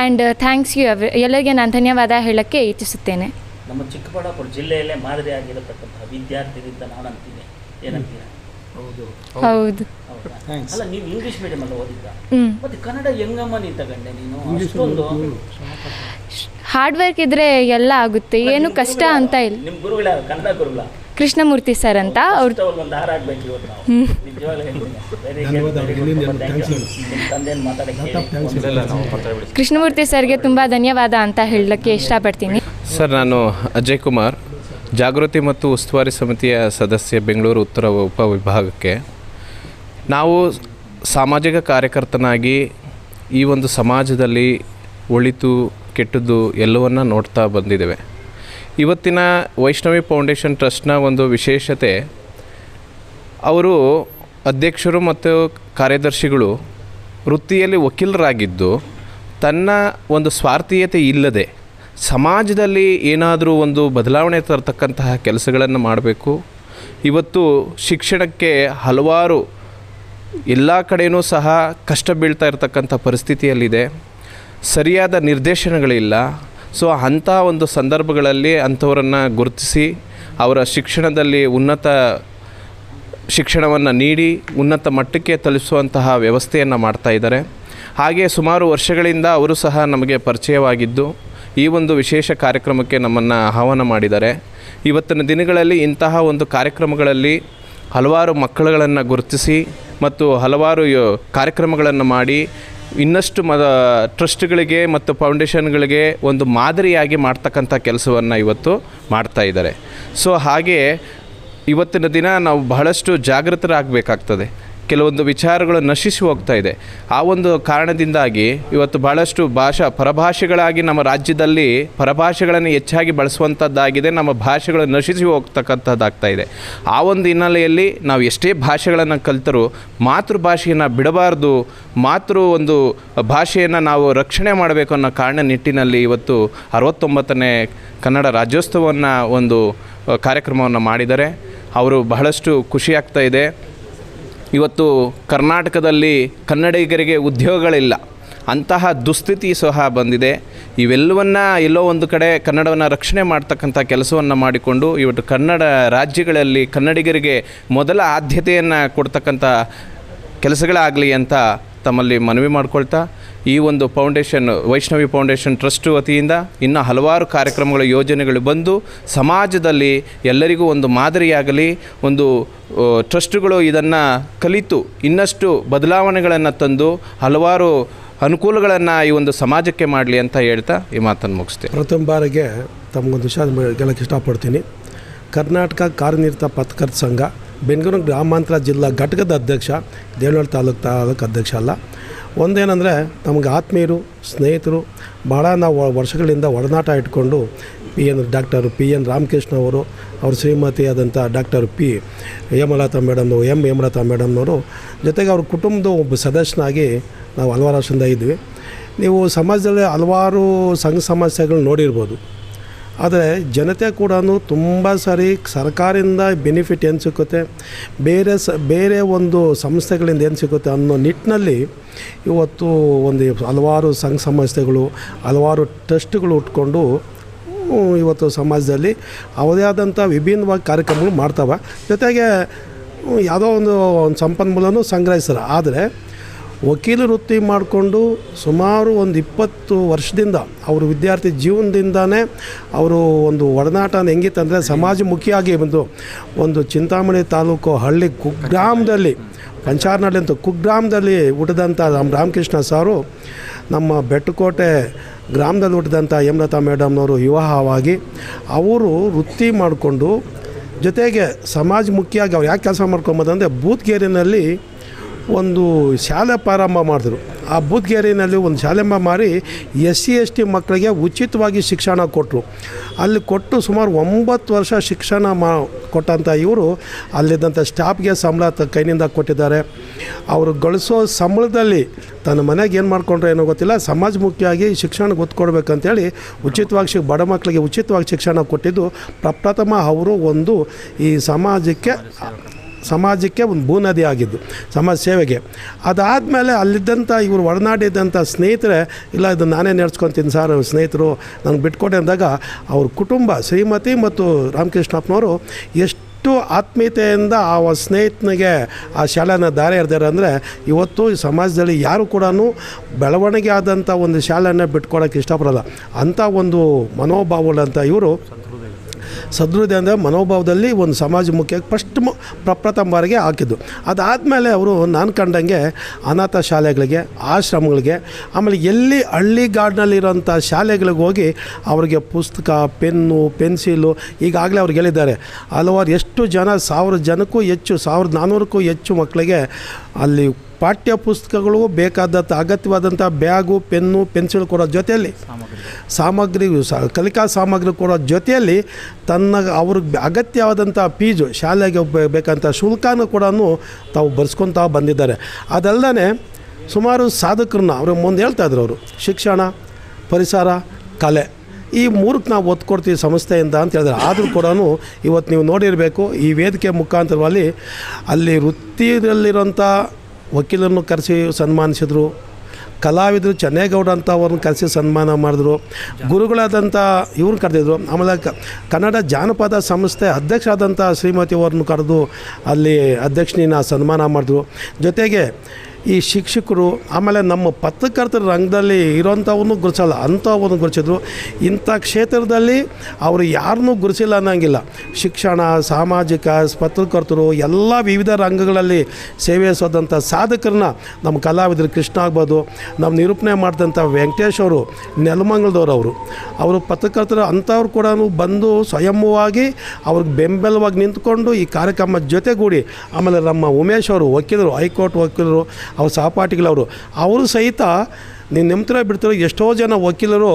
ಆ್ಯಂಡ್ ಥ್ಯಾಂಕ್ಸ್ ಯು ಎಲ್ಲರಿಗೆ ನಾನು ಧನ್ಯವಾದ ಹೇಳೋಕ್ಕೆ ಇಚ್ಛಿಸುತ್ತೇನೆ.
ನಮ್ಮ ಚಿಕ್ಕಬಳ್ಳಾಪುರ ಜಿಲ್ಲೆಯಲ್ಲೇ ಮಾದರಿಯಾಗಿರತಕ್ಕಂತಹ ವಿದ್ಯಾರ್ಥಿಗಳಿಂದ ನಾನು ಅಂತೀನಿ ಏನಂತೀರಾ?
ಹೌದು.
ಹೌದು.
ಹೌದಾ? ಅಲ್ಲ ನೀವು ಇಂಗ್ಲಿಷ್ ಮೀಡಿಯಂ ಅಲ್ಲ ಓದಿದ್ದ? ಮತ್ತೆ ಕನ್ನಡ ಹೆಂಗಮ್ಮ ನೀನ್ ತಗೊಂಡೆ ನೀನು? ಅಷ್ಟೊಂದು
ಹಾರ್ಡ್ ವರ್ಕ್ ಇದ್ರೆ ಎಲ್ಲ ಆಗುತ್ತೆ. ಏನು ಕಷ್ಟ ಅಂತ ಇಲ್ಲ.
ನಿಮ್ ಗುರುಗಳ ಕನ್ನಡ ಗುರುಗಳ?
ಕೃಷ್ಣಮೂರ್ತಿ ಸರ್ ಅಂತ ಅವ್ರು ಕೃಷ್ಣಮೂರ್ತಿ ಸರ್ಗೆ ತುಂಬ ಧನ್ಯವಾದ ಅಂತ ಹೇಳಲಿಕ್ಕೆ ಇಷ್ಟಪಡ್ತೀನಿ.
ಸರ್ ನಾನು ಅಜಯ್ ಕುಮಾರ್ ಜಾಗೃತಿ ಮತ್ತು ಉಸ್ತುವಾರಿ ಸಮಿತಿಯ ಸದಸ್ಯ ಬೆಂಗಳೂರು ಉತ್ತರ ಉಪವಿಭಾಗಕ್ಕೆ ನಾವು ಸಾಮಾಜಿಕ ಕಾರ್ಯಕರ್ತನಾಗಿ ಈ ಒಂದು ಸಮಾಜದಲ್ಲಿ ಒಳಿತು ಕೆಟ್ಟದ್ದು ಎಲ್ಲವನ್ನ ನೋಡ್ತಾ ಬಂದಿದ್ದೇವೆ. ಇವತ್ತಿನ ವೈಷ್ಣವಿ ಫೌಂಡೇಶನ್ ಟ್ರಸ್ಟ್ನ ಒಂದು ವಿಶೇಷತೆ, ಅವರು ಅಧ್ಯಕ್ಷರು ಮತ್ತು ಕಾರ್ಯದರ್ಶಿಗಳು ವೃತ್ತಿಯಲ್ಲಿ ವಕೀಲರಾಗಿದ್ದು, ತನ್ನ ಒಂದು ಸ್ವಾರ್ಥೀಯತೆ ಇಲ್ಲದೆ ಸಮಾಜದಲ್ಲಿ ಏನಾದರೂ ಒಂದು ಬದಲಾವಣೆ ತರತಕ್ಕಂತಹ ಕೆಲಸಗಳನ್ನು ಮಾಡಬೇಕು. ಇವತ್ತು ಶಿಕ್ಷಣಕ್ಕೆ ಹಲವಾರು ಎಲ್ಲ ಕಡೆಯೂ ಸಹ ಕಷ್ಟ ಬೀಳ್ತಾ ಇರತಕ್ಕಂಥ ಪರಿಸ್ಥಿತಿಯಲ್ಲಿದೆ. ಸರಿಯಾದ ನಿರ್ದೇಶನಗಳಿಲ್ಲ. ಸೊ ಅಂಥ ಒಂದು ಸಂದರ್ಭಗಳಲ್ಲಿ ಅಂಥವರನ್ನು ಗುರುತಿಸಿ ಅವರ ಶಿಕ್ಷಣದಲ್ಲಿ ಉನ್ನತ ಶಿಕ್ಷಣವನ್ನು ನೀಡಿ ಉನ್ನತ ಮಟ್ಟಕ್ಕೆ ತಲುಪಿಸುವಂತಹ ವ್ಯವಸ್ಥೆಯನ್ನು ಮಾಡ್ತಾ ಇದ್ದಾರೆ. ಹಾಗೆ ಸುಮಾರು ವರ್ಷಗಳಿಂದ ಅವರು ಸಹ ನಮಗೆ ಪರಿಚಯವಾಗಿದ್ದು, ಈ ಒಂದು ವಿಶೇಷ ಕಾರ್ಯಕ್ರಮಕ್ಕೆ ನಮ್ಮನ್ನು ಆಹ್ವಾನ ಮಾಡಿದ್ದಾರೆ. ಇವತ್ತಿನ ದಿನಗಳಲ್ಲಿ ಇಂತಹ ಒಂದು ಕಾರ್ಯಕ್ರಮಗಳಲ್ಲಿ ಹಲವಾರು ಮಕ್ಕಳುಗಳನ್ನು ಗುರುತಿಸಿ ಮತ್ತು ಹಲವಾರು ಕಾರ್ಯಕ್ರಮಗಳನ್ನು ಮಾಡಿ ಇನ್ನಷ್ಟು ಮದ, ಟ್ರಸ್ಟ್ಗಳಿಗೆ ಮತ್ತು ಫೌಂಡೇಶನ್ಗಳಿಗೆ ಒಂದು ಮಾದರಿಯಾಗಿ ಮಾಡ್ತಕ್ಕಂಥ ಕೆಲಸವನ್ನು ಇವತ್ತು ಮಾಡ್ತಾ ಇದ್ದಾರೆ. ಸೊ ಹಾಗೆ, ಇವತ್ತಿನ ದಿನ ನಾವು ಬಹಳಷ್ಟು ಜಾಗೃತರಾಗಬೇಕಾಗ್ತದೆ. ಕೆಲವೊಂದು ವಿಚಾರಗಳು ನಶಿಸಿ ಹೋಗ್ತಾ ಇದೆ. ಆ ಒಂದು ಕಾರಣದಿಂದಾಗಿ ಇವತ್ತು ಬಹಳಷ್ಟು ಭಾಷಾ ಪರಭಾಷೆಗಳಾಗಿ ನಮ್ಮ ರಾಜ್ಯದಲ್ಲಿ ಪರಭಾಷೆಗಳನ್ನು ಹೆಚ್ಚಾಗಿ ಬಳಸುವಂಥದ್ದಾಗಿದೆ, ನಮ್ಮ ಭಾಷೆಗಳು ನಶಿಸಿ ಹೋಗ್ತಕ್ಕಂಥದ್ದಾಗ್ತಾ ಇದೆ. ಆ ಒಂದು ಹಿನ್ನೆಲೆಯಲ್ಲಿ ನಾವು ಎಷ್ಟೇ ಭಾಷೆಗಳನ್ನು ಕಲಿತರೂ ಮಾತೃಭಾಷೆಯನ್ನು ಬಿಡಬಾರ್ದು, ಮಾತೃ ಒಂದು ಭಾಷೆಯನ್ನು ನಾವು ರಕ್ಷಣೆ ಮಾಡಬೇಕು ಅನ್ನೋ ಕಾರಣ ನಿಟ್ಟಿನಲ್ಲಿ ಇವತ್ತು ಅರವತ್ತೊಂಬತ್ತನೇ ಕನ್ನಡ ರಾಜ್ಯೋತ್ಸವವನ್ನು ಒಂದು ಕಾರ್ಯಕ್ರಮವನ್ನು ಮಾಡಿದ್ದಾರೆ. ಅವರು ಬಹಳಷ್ಟು ಖುಷಿಯಾಗ್ತಾ ಇದೆ. ಇವತ್ತು ಕರ್ನಾಟಕದಲ್ಲಿ ಕನ್ನಡಿಗರಿಗೆ ಉದ್ಯೋಗಗಳಿಲ್ಲ. ಅಂತಹ ದುಸ್ಥಿತಿ ಸಹ ಬಂದಿದೆ. ಇವೆಲ್ಲವನ್ನ ಎಲ್ಲೋ ಒಂದು ಕಡೆ ಕನ್ನಡವನ್ನು ರಕ್ಷಣೆ ಮಾಡ್ತಕ್ಕಂಥ ಕೆಲಸವನ್ನು ಮಾಡಿಕೊಂಡು ಇವತ್ತು ಕನ್ನಡ ರಾಜ್ಯಗಳಲ್ಲಿ ಕನ್ನಡಿಗರಿಗೆ ಮೊದಲ ಆದ್ಯತೆಯನ್ನು ಕೊಡ್ತಕ್ಕಂಥ ಕೆಲಸಗಳಾಗಲಿ ಅಂತ ತಮ್ಮಲ್ಲಿ ಮನವಿ ಮಾಡ್ಕೊಳ್ತಾ ಈ ಒಂದು ಫೌಂಡೇಶನ್, ವೈಷ್ಣವಿ ಫೌಂಡೇಶನ್ ಟ್ರಸ್ಟ್ ವತಿಯಿಂದ ಇನ್ನು ಹಲವಾರು ಕಾರ್ಯಕ್ರಮಗಳು, ಯೋಜನೆಗಳು ಬಂದು ಸಮಾಜದಲ್ಲಿ ಎಲ್ಲರಿಗೂ ಒಂದು ಮಾದರಿಯಾಗಲಿ, ಒಂದು ಟ್ರಸ್ಟ್ಗಳು ಇದನ್ನು ಕಲಿತು ಇನ್ನಷ್ಟು ಬದಲಾವಣೆಗಳನ್ನು ತಂದು ಹಲವಾರು ಅನುಕೂಲಗಳನ್ನು ಈ ಒಂದು ಸಮಾಜಕ್ಕೆ ಮಾಡಲಿ ಅಂತ ಹೇಳ್ತಾ ಈ ಮಾತನ್ನು ಮುಗಿಸ್ತೀನಿ.
ಪ್ರಥಮ ಬಾರಿಗೆ ತಮಗೊಂದು ವಿಷಯ ಹೇಳಕ್ಕೆ ಇಷ್ಟಪಡ್ತೀನಿ. ಕರ್ನಾಟಕ ಕಾರ್ಯನಿರತ ಪತ್ರಕರ್ತ ಸಂಘ ಬೆಂಗಳೂರು ಗ್ರಾಮಾಂತರ ಜಿಲ್ಲಾ ಘಟಕದ ಅಧ್ಯಕ್ಷ, ದೇವನಹಳ್ಳಿ ತಾಲೂಕು ತಾಲೂಕು ಅಧ್ಯಕ್ಷ ಅಲ್ಲ. ಒಂದೇನೆಂದರೆ ನಮಗೆ ಆತ್ಮೀಯರು, ಸ್ನೇಹಿತರು ಭಾಳ ನಾವು ವರ್ಷಗಳಿಂದ ಒಡನಾಟ ಇಟ್ಕೊಂಡು P N doctor P N Ramakrishna ಅವರು, ಅವ್ರ ಶ್ರೀಮತಿಯಾದಂಥ ಡಾಕ್ಟರ್ ಪಿ ಹೇಮಲತಾ ಮೇಡಮ್ನವರು ಎಂ ಹೇಮಲತಾ ಮೇಡಮ್ನವರು ಜೊತೆಗೆ ಅವ್ರ ಕುಟುಂಬದ ಒಬ್ಬ ಸದಸ್ಯನಾಗಿ ನಾವು ಹಲವಾರು ವರ್ಷದಿಂದ ಇದ್ವಿ. ನೀವು ಸಮಾಜದಲ್ಲಿ ಹಲವಾರು ಸಂಘ ಸಮಸ್ಯೆಗಳು ನೋಡಿರ್ಬೋದು. ಆದರೆ ಜನತೆ ಕೂಡ ತುಂಬ ಸಾರಿ ಸರ್ಕಾರದಿಂದ ಬೆನಿಫಿಟ್ ಏನು ಸಿಗುತ್ತೆ ಬೇರೆ ಸ, ಬೇರೆ ಒಂದು ಸಂಸ್ಥೆಗಳಿಂದ ಏನು ಸಿಗುತ್ತೆ ಅನ್ನೋ ನಿಟ್ಟಿನಲ್ಲಿ ಇವತ್ತು ಒಂದು ಹಲವಾರು ಸಂಘ ಸಂಸ್ಥೆಗಳು, ಹಲವಾರು ಟ್ರಸ್ಟ್ಗಳು ಉಟ್ಕೊಂಡು ಇವತ್ತು ಸಮಾಜದಲ್ಲಿ ಅವದೇ ಆದಂಥ ವಿಭಿನ್ನವಾಗಿ ಕಾರ್ಯಕ್ರಮಗಳು ಮಾಡ್ತಾವೆ. ಜೊತೆಗೆ ಯಾವುದೋ ಒಂದು ಒಂದು ಸಂಪನ್ಮೂಲನೂ ಸಂಗ್ರಹಿಸ್ತಾರೆ. ಆದರೆ ವಕೀಲ ವೃತ್ತಿ ಮಾಡಿಕೊಂಡು ಸುಮಾರು ಒಂದು ಇಪ್ಪತ್ತು ವರ್ಷದಿಂದ ಅವರು ವಿದ್ಯಾರ್ಥಿ ಜೀವನದಿಂದನೇ ಅವರು ಒಂದು ಒಡನಾಟ ಹೆಂಗಿತ್ತಂದರೆ ಸಮಾಜಮುಖಿಯಾಗಿ ಬಂದು ಒಂದು ಚಿಂತಾಮಣಿ ತಾಲೂಕು ಹಳ್ಳಿ ಕುಗ್ರಾಮದಲ್ಲಿ, ಪಂಚಾರ್ನಹಳ್ಳಿ ಅಂತ ಕುಗ್ರಾಮದಲ್ಲಿ ಹುಟ್ಟಿದಂಥ ನಮ್ಮ ರಾಮಕೃಷ್ಣ ಸಾರು ನಮ್ಮ ಬೆಟ್ಟಕೋಟೆ ಗ್ರಾಮದಲ್ಲಿ ಹುಟ್ಟಿದಂಥ ಹೇಮಲತಾ ಮೇಡಮ್ನವರು ವಿವಾಹವಾಗಿ ಅವರು ವೃತ್ತಿ ಮಾಡಿಕೊಂಡು ಜೊತೆಗೆ ಸಮಾಜಮುಖಿಯಾಗಿ ಅವ್ರು ಯಾಕೆ ಕೆಲಸ ಮಾಡ್ಕೊಂಬೋದಂದರೆ ಬೂತ್ಗೇರಿನಲ್ಲಿ ಒಂದು ಶಾಲೆ ಪ್ರಾರಂಭ ಮಾಡಿದ್ರು. ಆ ಬೂದ್ಗೇರಿನಲ್ಲಿ ಒಂದು ಶಾಲೆ ಮಾಡಿ ಎಸ್ ಸಿ ಎಸ್ ಟಿ ಮಕ್ಕಳಿಗೆ ಉಚಿತವಾಗಿ ಶಿಕ್ಷಣ ಕೊಟ್ಟರು ಅಲ್ಲಿ ಕೊಟ್ಟು ಸುಮಾರು ಒಂಬತ್ತು ವರ್ಷ ಶಿಕ್ಷಣ ಮಾ ಕೊಟ್ಟಂಥ ಇವರು ಅಲ್ಲಿದ್ದಂಥ ಸ್ಟಾಫ್ಗೆ ಸಂಬಳ ತ, ಕೈನಿಂದ ಕೊಟ್ಟಿದ್ದಾರೆ. ಅವರು ಗಳಿಸೋ ಸಂಬಳದಲ್ಲಿ ತನ್ನ ಮನೆಗೆ ಏನು ಮಾಡಿಕೊಂಡ್ರೆ ಏನೋ ಗೊತ್ತಿಲ್ಲ ಸಮಾಜಮುಖಿಯಾಗಿ ಶಿಕ್ಷಣ ಒತ್ತು ಕೊಡಬೇಕಂತೇಳಿ ಉಚಿತವಾಗಿ ಶಿ, ಬಡ ಮಕ್ಕಳಿಗೆ ಉಚಿತವಾಗಿ ಶಿಕ್ಷಣ ಕೊಟ್ಟಿದ್ದು ಪ್ರಪ್ರಥಮ ಅವರು ಒಂದು ಈ ಸಮಾಜಕ್ಕೆ ಸಮಾಜಕ್ಕೆ ಒಂದು ಭೂನದಿ ಆಗಿದ್ದು, ಸಮಾಜ ಸೇವೆಗೆ. ಅದಾದಮೇಲೆ ಅಲ್ಲಿದ್ದಂಥ ಇವರು ಒಡನಾಡಿದ್ದಂಥ ಸ್ನೇಹಿತರೆ, ಇಲ್ಲ ಇದು ನಾನೇ ನಡೆಸ್ಕೊತೀನಿ ಸರ್ ಸ್ನೇಹಿತರು ನನಗೆ ಬಿಟ್ಕೊಟ್ಟೆ ಅಂದಾಗ ಅವ್ರ ಕುಟುಂಬ, ಶ್ರೀಮತಿ ಮತ್ತು ರಾಮಕೃಷ್ಣಪ್ಪನವರು ಎಷ್ಟು ಆತ್ಮೀಯತೆಯಿಂದ ಆ ಸ್ನೇಹಿತನಿಗೆ ಆ ಶಾಲೆನ ದಾರಿ ಎರೆದಾರೆ ಅಂದರೆ, ಇವತ್ತು ಈ ಸಮಾಜದಲ್ಲಿ ಯಾರು ಕೂಡ ಬೆಳವಣಿಗೆ ಆದಂಥ ಒಂದು ಶಾಲೆನ ಬಿಟ್ಕೊಡೋಕ್ಕೆ ಇಷ್ಟಪಡಲ್ಲ. ಅಂಥ ಒಂದು ಮನೋಭಾವಗಳಂಥ ಇವರು ಸದೃಢ ಅಂದರೆ ಮನೋಭಾವದಲ್ಲಿ ಒಂದು ಸಮಾಜಮುಖಿಯಾಗಿ ಫಸ್ಟ್ ಪ್ರಪ್ರಥಮ ಬಾರಿಗೆ ಹಾಕಿದ್ದು. ಅದಾದಮೇಲೆ ಅವರು ನಾನು ಕಂಡಂಗೆ ಅನಾಥ ಶಾಲೆಗಳಿಗೆ, ಆಶ್ರಮಗಳಿಗೆ, ಆಮೇಲೆ ಎಲ್ಲಿ ಹಳ್ಳಿ ಗಾರ್ಡ್ನಲ್ಲಿರೋಂಥ ಶಾಲೆಗಳಿಗೆ ಹೋಗಿ ಅವರಿಗೆ ಪುಸ್ತಕ, ಪೆನ್ನು, ಪೆನ್ಸಿಲು ಈಗಾಗಲೇ ಅವ್ರಿಗೆ ಹೇಳಿದ್ದಾರೆ. ಹಲವಾರು, ಎಷ್ಟು ಜನ, ಸಾವಿರ ಜನಕ್ಕೂ ಹೆಚ್ಚು, ಸಾವಿರದ ನಾನ್ನೂರಕ್ಕೂ ಹೆಚ್ಚು ಮಕ್ಕಳಿಗೆ ಅಲ್ಲಿ ಪಾಠ್ಯ ಪುಸ್ತಕಗಳು ಬೇಕಾದಂಥ ಅಗತ್ಯವಾದಂಥ ಬ್ಯಾಗು, ಪೆನ್ನು, ಪೆನ್ಸಿಲ್ ಕೊಡೋ ಜೊತೆಯಲ್ಲಿ ಸಾಮಗ್ರಿ ಕಲಿಕಾ ಸಾಮಗ್ರಿ ಕೊಡೋ ಜೊತೆಯಲ್ಲಿ ತನ್ನ ಅವ್ರಿಗೆ ಅಗತ್ಯವಾದಂಥ ಫೀಸು ಶಾಲೆಗೆ ಬೇಕಂಥ ಶುಲ್ಕನೂ ಕೂಡ ತಾವು ಬರ್ಸ್ಕೊತಾ ಬಂದಿದ್ದಾರೆ. ಅದಲ್ಲದೆ ಸುಮಾರು ಸಾಧಕರನ್ನ ಅವ್ರಿಗೆ ಮುಂದೆ ಹೇಳ್ತಾ ಇದ್ರು ಅವರು, ಶಿಕ್ಷಣ, ಪರಿಸರ, ಕಲೆ, ಈ ಮೂರಕ್ಕೆ ನಾವು ಒತ್ತು ಕೊಡ್ತೀವಿ ಸಂಸ್ಥೆಯಿಂದ ಅಂತ ಹೇಳಿದ್ರೆ. ಆದರೂ ಕೂಡ ಇವತ್ತು ನೀವು ನೋಡಿರಬೇಕು, ಈ ವೇದಿಕೆ ಮುಖಾಂತರವಾಗಿ ಅಲ್ಲಿ ವೃತ್ತಿಯಲ್ಲಿರೋಂಥ ವಕೀಲರನ್ನು ಕರೆಸಿ ಸನ್ಮಾನಿಸಿದರು. ಕಲಾವಿದರು ಚೆನ್ನೇಗೌಡ ಅಂತ ಅವ್ರನ್ನ ಕರೆಸಿ ಸನ್ಮಾನ ಮಾಡಿದ್ರು. ಗುರುಗಳಾದಂಥ ಇವ್ರನ್ನ ಕರೆದಿದ್ರು. ಆಮೇಲೆ ಕನ್ನಡ ಜಾನಪದ ಸಂಸ್ಥೆ ಅಧ್ಯಕ್ಷರಾದಂಥ ಶ್ರೀಮತಿ ಅವ್ರನ್ನ ಕರೆದು ಅಲ್ಲಿ ಅಧ್ಯಕ್ಷನಿನ ಸನ್ಮಾನ ಮಾಡಿದ್ರು. ಜೊತೆಗೆ ಈ ಶಿಕ್ಷಕರು ಆಮೇಲೆ ನಮ್ಮ ಪತ್ರಕರ್ತರ ರಂಗದಲ್ಲಿ ಇರೋಂಥವನ್ನು ಗುರುಸಲ್ಲ ಅಂಥವನ್ನು ಗುರುಸಿದ್ರು ಇಂಥ ಕ್ಷೇತ್ರದಲ್ಲಿ ಅವರು ಯಾರನ್ನೂ ಗುರುಸಿಲ್ಲ ಅನ್ನೋಂಗಿಲ್ಲ. ಶಿಕ್ಷಣ, ಸಾಮಾಜಿಕ, ಪತ್ರಕರ್ತರು ಎಲ್ಲ ವಿವಿಧ ರಂಗಗಳಲ್ಲಿ ಸೇವೆ ಸೋದಂಥ ಸಾಧಕರನ್ನ ನಮ್ಮ ಕಲಾವಿದರು ಕೃಷ್ಣ ಆಗ್ಬೋದು, ನಮ್ಮ ನಿರೂಪಣೆ ಮಾಡಿದಂಥ ವೆಂಕಟೇಶ್ ಅವರು, ನೆಲಮಂಗಲದವ್ರು ಅವರು. ಅವರು ಪತ್ರಕರ್ತರು ಅಂಥವ್ರು ಕೂಡ ಬಂದು ಸ್ವಯಂವಾಗಿ ಅವ್ರಿಗೆ ಬೆಂಬಲವಾಗಿ ನಿಂತ್ಕೊಂಡು ಈ ಕಾರ್ಯಕ್ರಮದ ಜೊತೆಗೂಡಿ ಆಮೇಲೆ ನಮ್ಮ ಉಮೇಶ್ ಅವರು, ವಕೀಲರು, ಹೈಕೋರ್ಟ್ ವಕೀಲರು ಅವ್ರ ಸಹಪಾಠಿಗಳವರು ಅವರು. ಸಹಿತ ನೀನು ನಿಮ್ಮತ್ರ ಬಿಡ್ತಾರೆ ಎಷ್ಟೋ ಜನ ವಕೀಲರು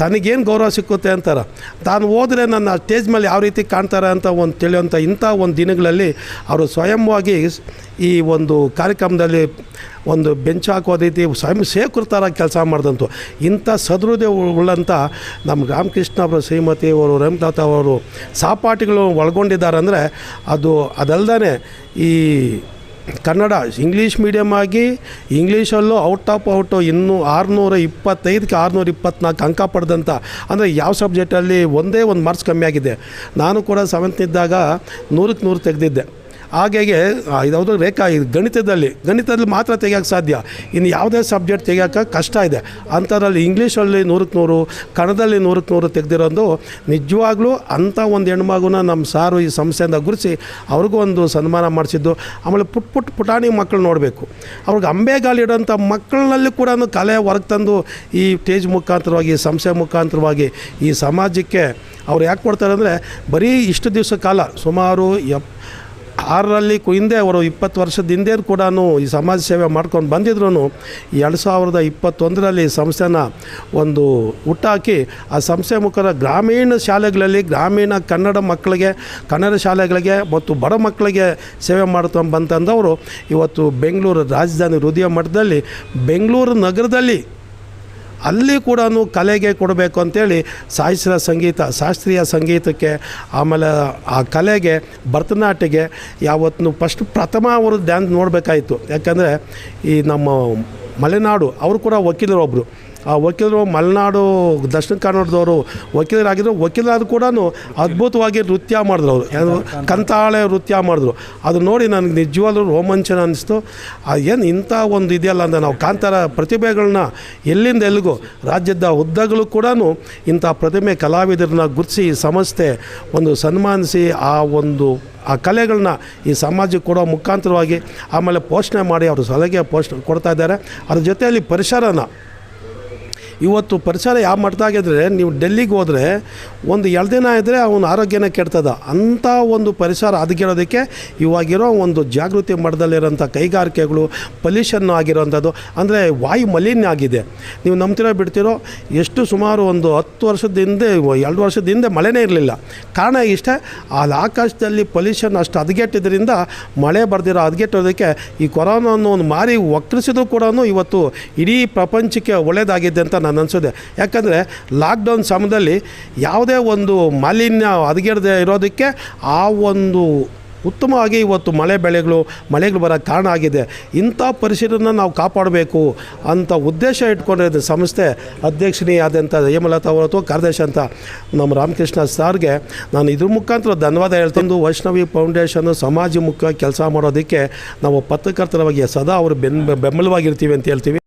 ತನಗೇನು ಗೌರವ ಸಿಕ್ಕುತ್ತೆ ಅಂತಾರೆ. ತಾನು ಹೋದರೆ ನನ್ನ ಸ್ಟೇಜ್ ಮೇಲೆ ಯಾವ ರೀತಿ ಕಾಣ್ತಾರೆ ಅಂತ ಒಂದು ತಿಳಿಯುವಂಥ ಇಂಥ ಒಂದು ದಿನಗಳಲ್ಲಿ ಅವರು ಸ್ವಯಂವಾಗಿ ಈ ಒಂದು ಕಾರ್ಯಕ್ರಮದಲ್ಲಿ ಒಂದು ಬೆಂಚ್ ಹಾಕೋ ರೀತಿ ಸ್ವಯಂ ಸೇಕೃತರ ಕೆಲಸ ಮಾಡಿದಂತು. ಇಂಥ ಸದೃದೇ ಉಳ್ಳಂಥ ನಮ್ಮ ರಾಮಕೃಷ್ಣ ಅವರ ಶ್ರೀಮತಿ ಅವರು ರಮದಾತ ಅವರು, ಸಹಪಾಠಿಗಳು ಒಳಗೊಂಡಿದ್ದಾರೆ ಅಂದರೆ ಅದು ಅದಲ್ಲದೇ ಈ ಕನ್ನಡ ಇಂಗ್ಲೀಷ್ ಮೀಡಿಯಮ್ ಆಗಿ ಇಂಗ್ಲೀಷಲ್ಲೂ ಔಟ್ ಆಫ್ ಔಟು ಇನ್ನೂ ಆರುನೂರ ಇಪ್ಪತ್ತೈದಕ್ಕೆ ಆರುನೂರ ಇಪ್ಪತ್ನಾಲ್ಕು ಅಂಕ ಪಡೆದಂಥ ಅಂದರೆ ಯಾವ ಸಬ್ಜೆಕ್ಟಲ್ಲಿ ಒಂದೇ ಒಂದು ಮಾರ್ಕ್ಸ್ ಕಮ್ಮಿ ಆಗಿದೆ. ನಾನು ಕೂಡ ಸೆವೆಂತ್ನಿದ್ದಾಗ ನೂರಕ್ಕೆ ನೂರು ತೆಗೆದಿದ್ದೆ. ಹಾಗಾಗಿ ಇದಾವುದು ರೇಖಾ ಇದು ಗಣಿತದಲ್ಲಿ ಗಣಿತದಲ್ಲಿ ಮಾತ್ರ ತೆಗಿಯೋಕ್ಕೆ ಸಾಧ್ಯ. ಇನ್ನು ಯಾವುದೇ ಸಬ್ಜೆಕ್ಟ್ ತೆಗಿಯೋಕೆ ಕಷ್ಟ ಇದೆ. ಅಂಥದ್ರಲ್ಲಿ ಇಂಗ್ಲೀಷಲ್ಲಿ ನೂರಕ್ಕೆ ನೂರು ಕನ್ನಡದಲ್ಲಿ ನೂರಕ್ಕೆ ನೂರು ತೆಗೆದಿರೋದು ನಿಜವಾಗ್ಲೂ ಅಂಥ ಒಂದು ಹೆಣ್ಮಗುನ ನಮ್ಮ ಸಾರು ಈ ಸಂಸ್ಥೆಯಿಂದ ಗುರಿಸಿ ಅವ್ರಿಗೂ ಒಂದು ಸನ್ಮಾನ ಮಾಡಿಸಿದ್ದು. ಆಮೇಲೆ ಪುಟ್ ಪುಟ್, ಪುಟಾಣಿ ಮಕ್ಕಳು ನೋಡಬೇಕು. ಅವ್ರಿಗೆ ಅಂಬೆಗಾಲಿಡೋಂಥ ಮಕ್ಕಳಲ್ಲಿ ಕೂಡ ಕಲೆ ಹೊರಗೆ ತಂದು ಈ ಸ್ಟೇಜ್ ಮುಖಾಂತರವಾಗಿ, ಈ ಸಂಸ್ಥೆ ಮುಖಾಂತರವಾಗಿ ಈ ಸಮಾಜಕ್ಕೆ ಅವ್ರು ಯಾಕೆ ಕೊಡ್ತಾರೆ ಅಂದರೆ ಬರೀ ಇಷ್ಟು ದಿವಸ ಕಾಲ, ಸುಮಾರು ಎಪ್ ಆರರಲ್ಲಿ ಹಿಂದೆ ಅವರು ಇಪ್ಪತ್ತು ವರ್ಷದ ಹಿಂದೆ ಕೂಡ ಈ ಸಮಾಜ ಸೇವೆ ಮಾಡ್ಕೊಂಡು ಬಂದಿದ್ರು ಎರಡು ಸಾವಿರದ ಇಪ್ಪತ್ತೊಂದರಲ್ಲಿ ಸಂಸ್ಥೆನ ಒಂದು ಹುಟ್ಟಾಕಿ, ಆ ಸಂಸ್ಥೆ ಮುಖರ ಗ್ರಾಮೀಣ ಶಾಲೆಗಳಲ್ಲಿ ಗ್ರಾಮೀಣ ಕನ್ನಡ ಮಕ್ಕಳಿಗೆ, ಕನ್ನಡ ಶಾಲೆಗಳಿಗೆ ಮತ್ತು ಬಡ ಮಕ್ಕಳಿಗೆ ಸೇವೆ ಮಾಡ್ಕೊಂಡು ಬಂತಂದವರು ಇವತ್ತು ಬೆಂಗಳೂರು ರಾಜಧಾನಿ ಹೃದಯ ಮಠದಲ್ಲಿ ಬೆಂಗಳೂರು ನಗರದಲ್ಲಿ ಅಲ್ಲಿ ಕೂಡ ಕಲೆಗೆ ಕೊಡಬೇಕು ಅಂತೇಳಿ ಸಾಹಿತ್ಯ ಸಂಗೀತ, ಶಾಸ್ತ್ರೀಯ ಸಂಗೀತಕ್ಕೆ ಆಮೇಲೆ ಆ ಕಲೆಗೆ, ಭರತನಾಟ್ಯಗೆ ಯಾವತ್ತೂ ಫಸ್ಟ್ ಪ್ರಥಮ ಅವರು ಡ್ಯಾನ್ಸ್ ನೋಡಬೇಕಾಯಿತು. ಯಾಕಂದರೆ ಈ ನಮ್ಮ ಮಲೆನಾಡು, ಅವರು ಕೂಡ ವಕೀಲರು ಒಬ್ಬರು ಆ ವಕೀಲರು ಮಲೆನಾಡು ದಕ್ಷಿಣ ಕನ್ನಡದವರು ವಕೀಲರಾಗಿದ್ದರು ವಕೀಲರಾದ ಕೂಡ ಅದ್ಭುತವಾಗಿ ನೃತ್ಯ ಮಾಡಿದ್ರು ಅವರು. ಕಂತಾಳೆ ನೃತ್ಯ ಮಾಡಿದ್ರು. ಅದು ನೋಡಿ ನನಗೆ ನಿಜವಾಗ್ಲೂ ರೋಮಾಂಚನ ಅನ್ನಿಸ್ತು ಏನು ಇಂಥ ಒಂದು ಇದೆಯಲ್ಲ ಅಂದರೆ ನಾವು ಕಾಂತಾರ ಪ್ರತಿಭೆಗಳನ್ನ ಎಲ್ಲಿಂದ ಎಲ್ಲಿಗೂ ರಾಜ್ಯದ ಉದ್ದಗಳು ಕೂಡ ಇಂಥ ಪ್ರತಿಮೆ ಕಲಾವಿದರನ್ನ ಗುರುತಿಸಿ ಸಂಸ್ಥೆ ಒಂದು ಸನ್ಮಾನಿಸಿ ಆ ಒಂದು, ಆ ಕಲೆಗಳನ್ನ ಈ ಸಮಾಜಕ್ಕೆ ಕೊಡೋ ಮುಖಾಂತರವಾಗಿ ಆಮೇಲೆ ಪೋಷಣೆ ಮಾಡಿ ಅವರು ಸಲಹೆ ಪೋಷಣೆ ಕೊಡ್ತಾ ಇದ್ದಾರೆ. ಅದ್ರ ಜೊತೆಯಲ್ಲಿ ಪರಿಸರನ ಇವತ್ತು ಪರಿಸರ ಯಾವ ಮಟ್ಟದಾಗಿದ್ರೆ ನೀವು ಡೆಲ್ಲಿಗೆ ಹೋದರೆ, ಒಂದು ಎರಡು ದಿನ ಇದ್ದರೆ ಅವನ ಆರೋಗ್ಯನೇ ಕೆಡ್ತದ. ಅಂಥ ಒಂದು ಪರಿಸರ ಅದಕ್ಕೆ ಇವಾಗಿರೋ ಒಂದು ಜಾಗೃತಿ ಮಟ್ಟದಲ್ಲಿರೋಂಥ ಕೈಗಾರಿಕೆಗಳು, ಪೊಲ್ಯೂಷನ್ ಆಗಿರೋಂಥದ್ದು ಅಂದರೆ ವಾಯು ಮಲಿನ್ಯ ಆಗಿದೆ. ನೀವು ನಂಬ್ತಿರೋ ಬಿಡ್ತಿರೋ, ಎಷ್ಟು ಸುಮಾರು ಒಂದು ಹತ್ತು ವರ್ಷದ ಹಿಂದೆ ಎರಡು ವರ್ಷದ ಹಿಂದೆ ಮಳೆನೇ ಇರಲಿಲ್ಲ. ಕಾರಣ ಇಷ್ಟೇ ಆ ಆಕಾಶದಲ್ಲಿ ಪೊಲ್ಯೂಷನ್ ಅಷ್ಟು ಹದಗೆಟ್ಟಿದ್ದರಿಂದ ಮಳೆ ಬರ್ದಿರೋ ಹದಗೆಟ್ಟೋದಕ್ಕೆ ಈ ಕೊರೋನಾವನ್ನು ಒಂದು ಮಾರಿ ವಕ್ರಿಸಿದ್ರು ಕೂಡ ಇವತ್ತು ಇಡೀ ಪ್ರಪಂಚಕ್ಕೆ ಒಳ್ಳೆಯದಾಗಿದೆ ಅಂತ ನಾನು ಅನಿಸೋದೆ ಯಾಕಂದರೆ ಲಾಕ್ಡೌನ್ ಸಮಯದಲ್ಲಿ ಯಾವುದೇ ಒಂದು ಮಾಲಿನ್ಯ ಹದಗೆಡದೆ ಇರೋದಕ್ಕೆ ಆ ಒಂದು ಉತ್ತಮವಾಗಿ ಇವತ್ತು ಮಳೆ ಬೆಳೆಗಳು, ಮಳೆಗಳು ಬರೋಕ್ಕೆ ಕಾರಣ ಆಗಿದೆ. ಇಂಥ ಪರಿಸರನ ನಾವು ಕಾಪಾಡಬೇಕು ಅಂತ ಉದ್ದೇಶ ಇಟ್ಕೊಂಡಿರೋದು ಸಂಸ್ಥೆ ಅಧ್ಯಕ್ಷನೇ ಆದಂಥ ಹೇಮಲತಾ ಅವರು ಅಥವಾ ಕಾರ್ಯದರ್ಶಿ ಅಂತ ನಮ್ಮ ರಾಮಕೃಷ್ಣ ಸಾರ್ಗೆ ನಾನು ಇದ್ರ ಮುಖಾಂತರ ಧನ್ಯವಾದ ಹೇಳ್ತಂದು ವೈಷ್ಣವಿ ಫೌಂಡೇಶನ್ ಸಮಾಜ ಮುಖ ಕೆಲಸ ಮಾಡೋದಕ್ಕೆ ನಾವು ಪತ್ರಕರ್ತರವಾಗಿ ಸದಾ ಅವರು ಬೆನ್, ಬೆಂಬಲವಾಗಿರ್ತೀವಿ ಅಂತ ಹೇಳ್ತೀವಿ.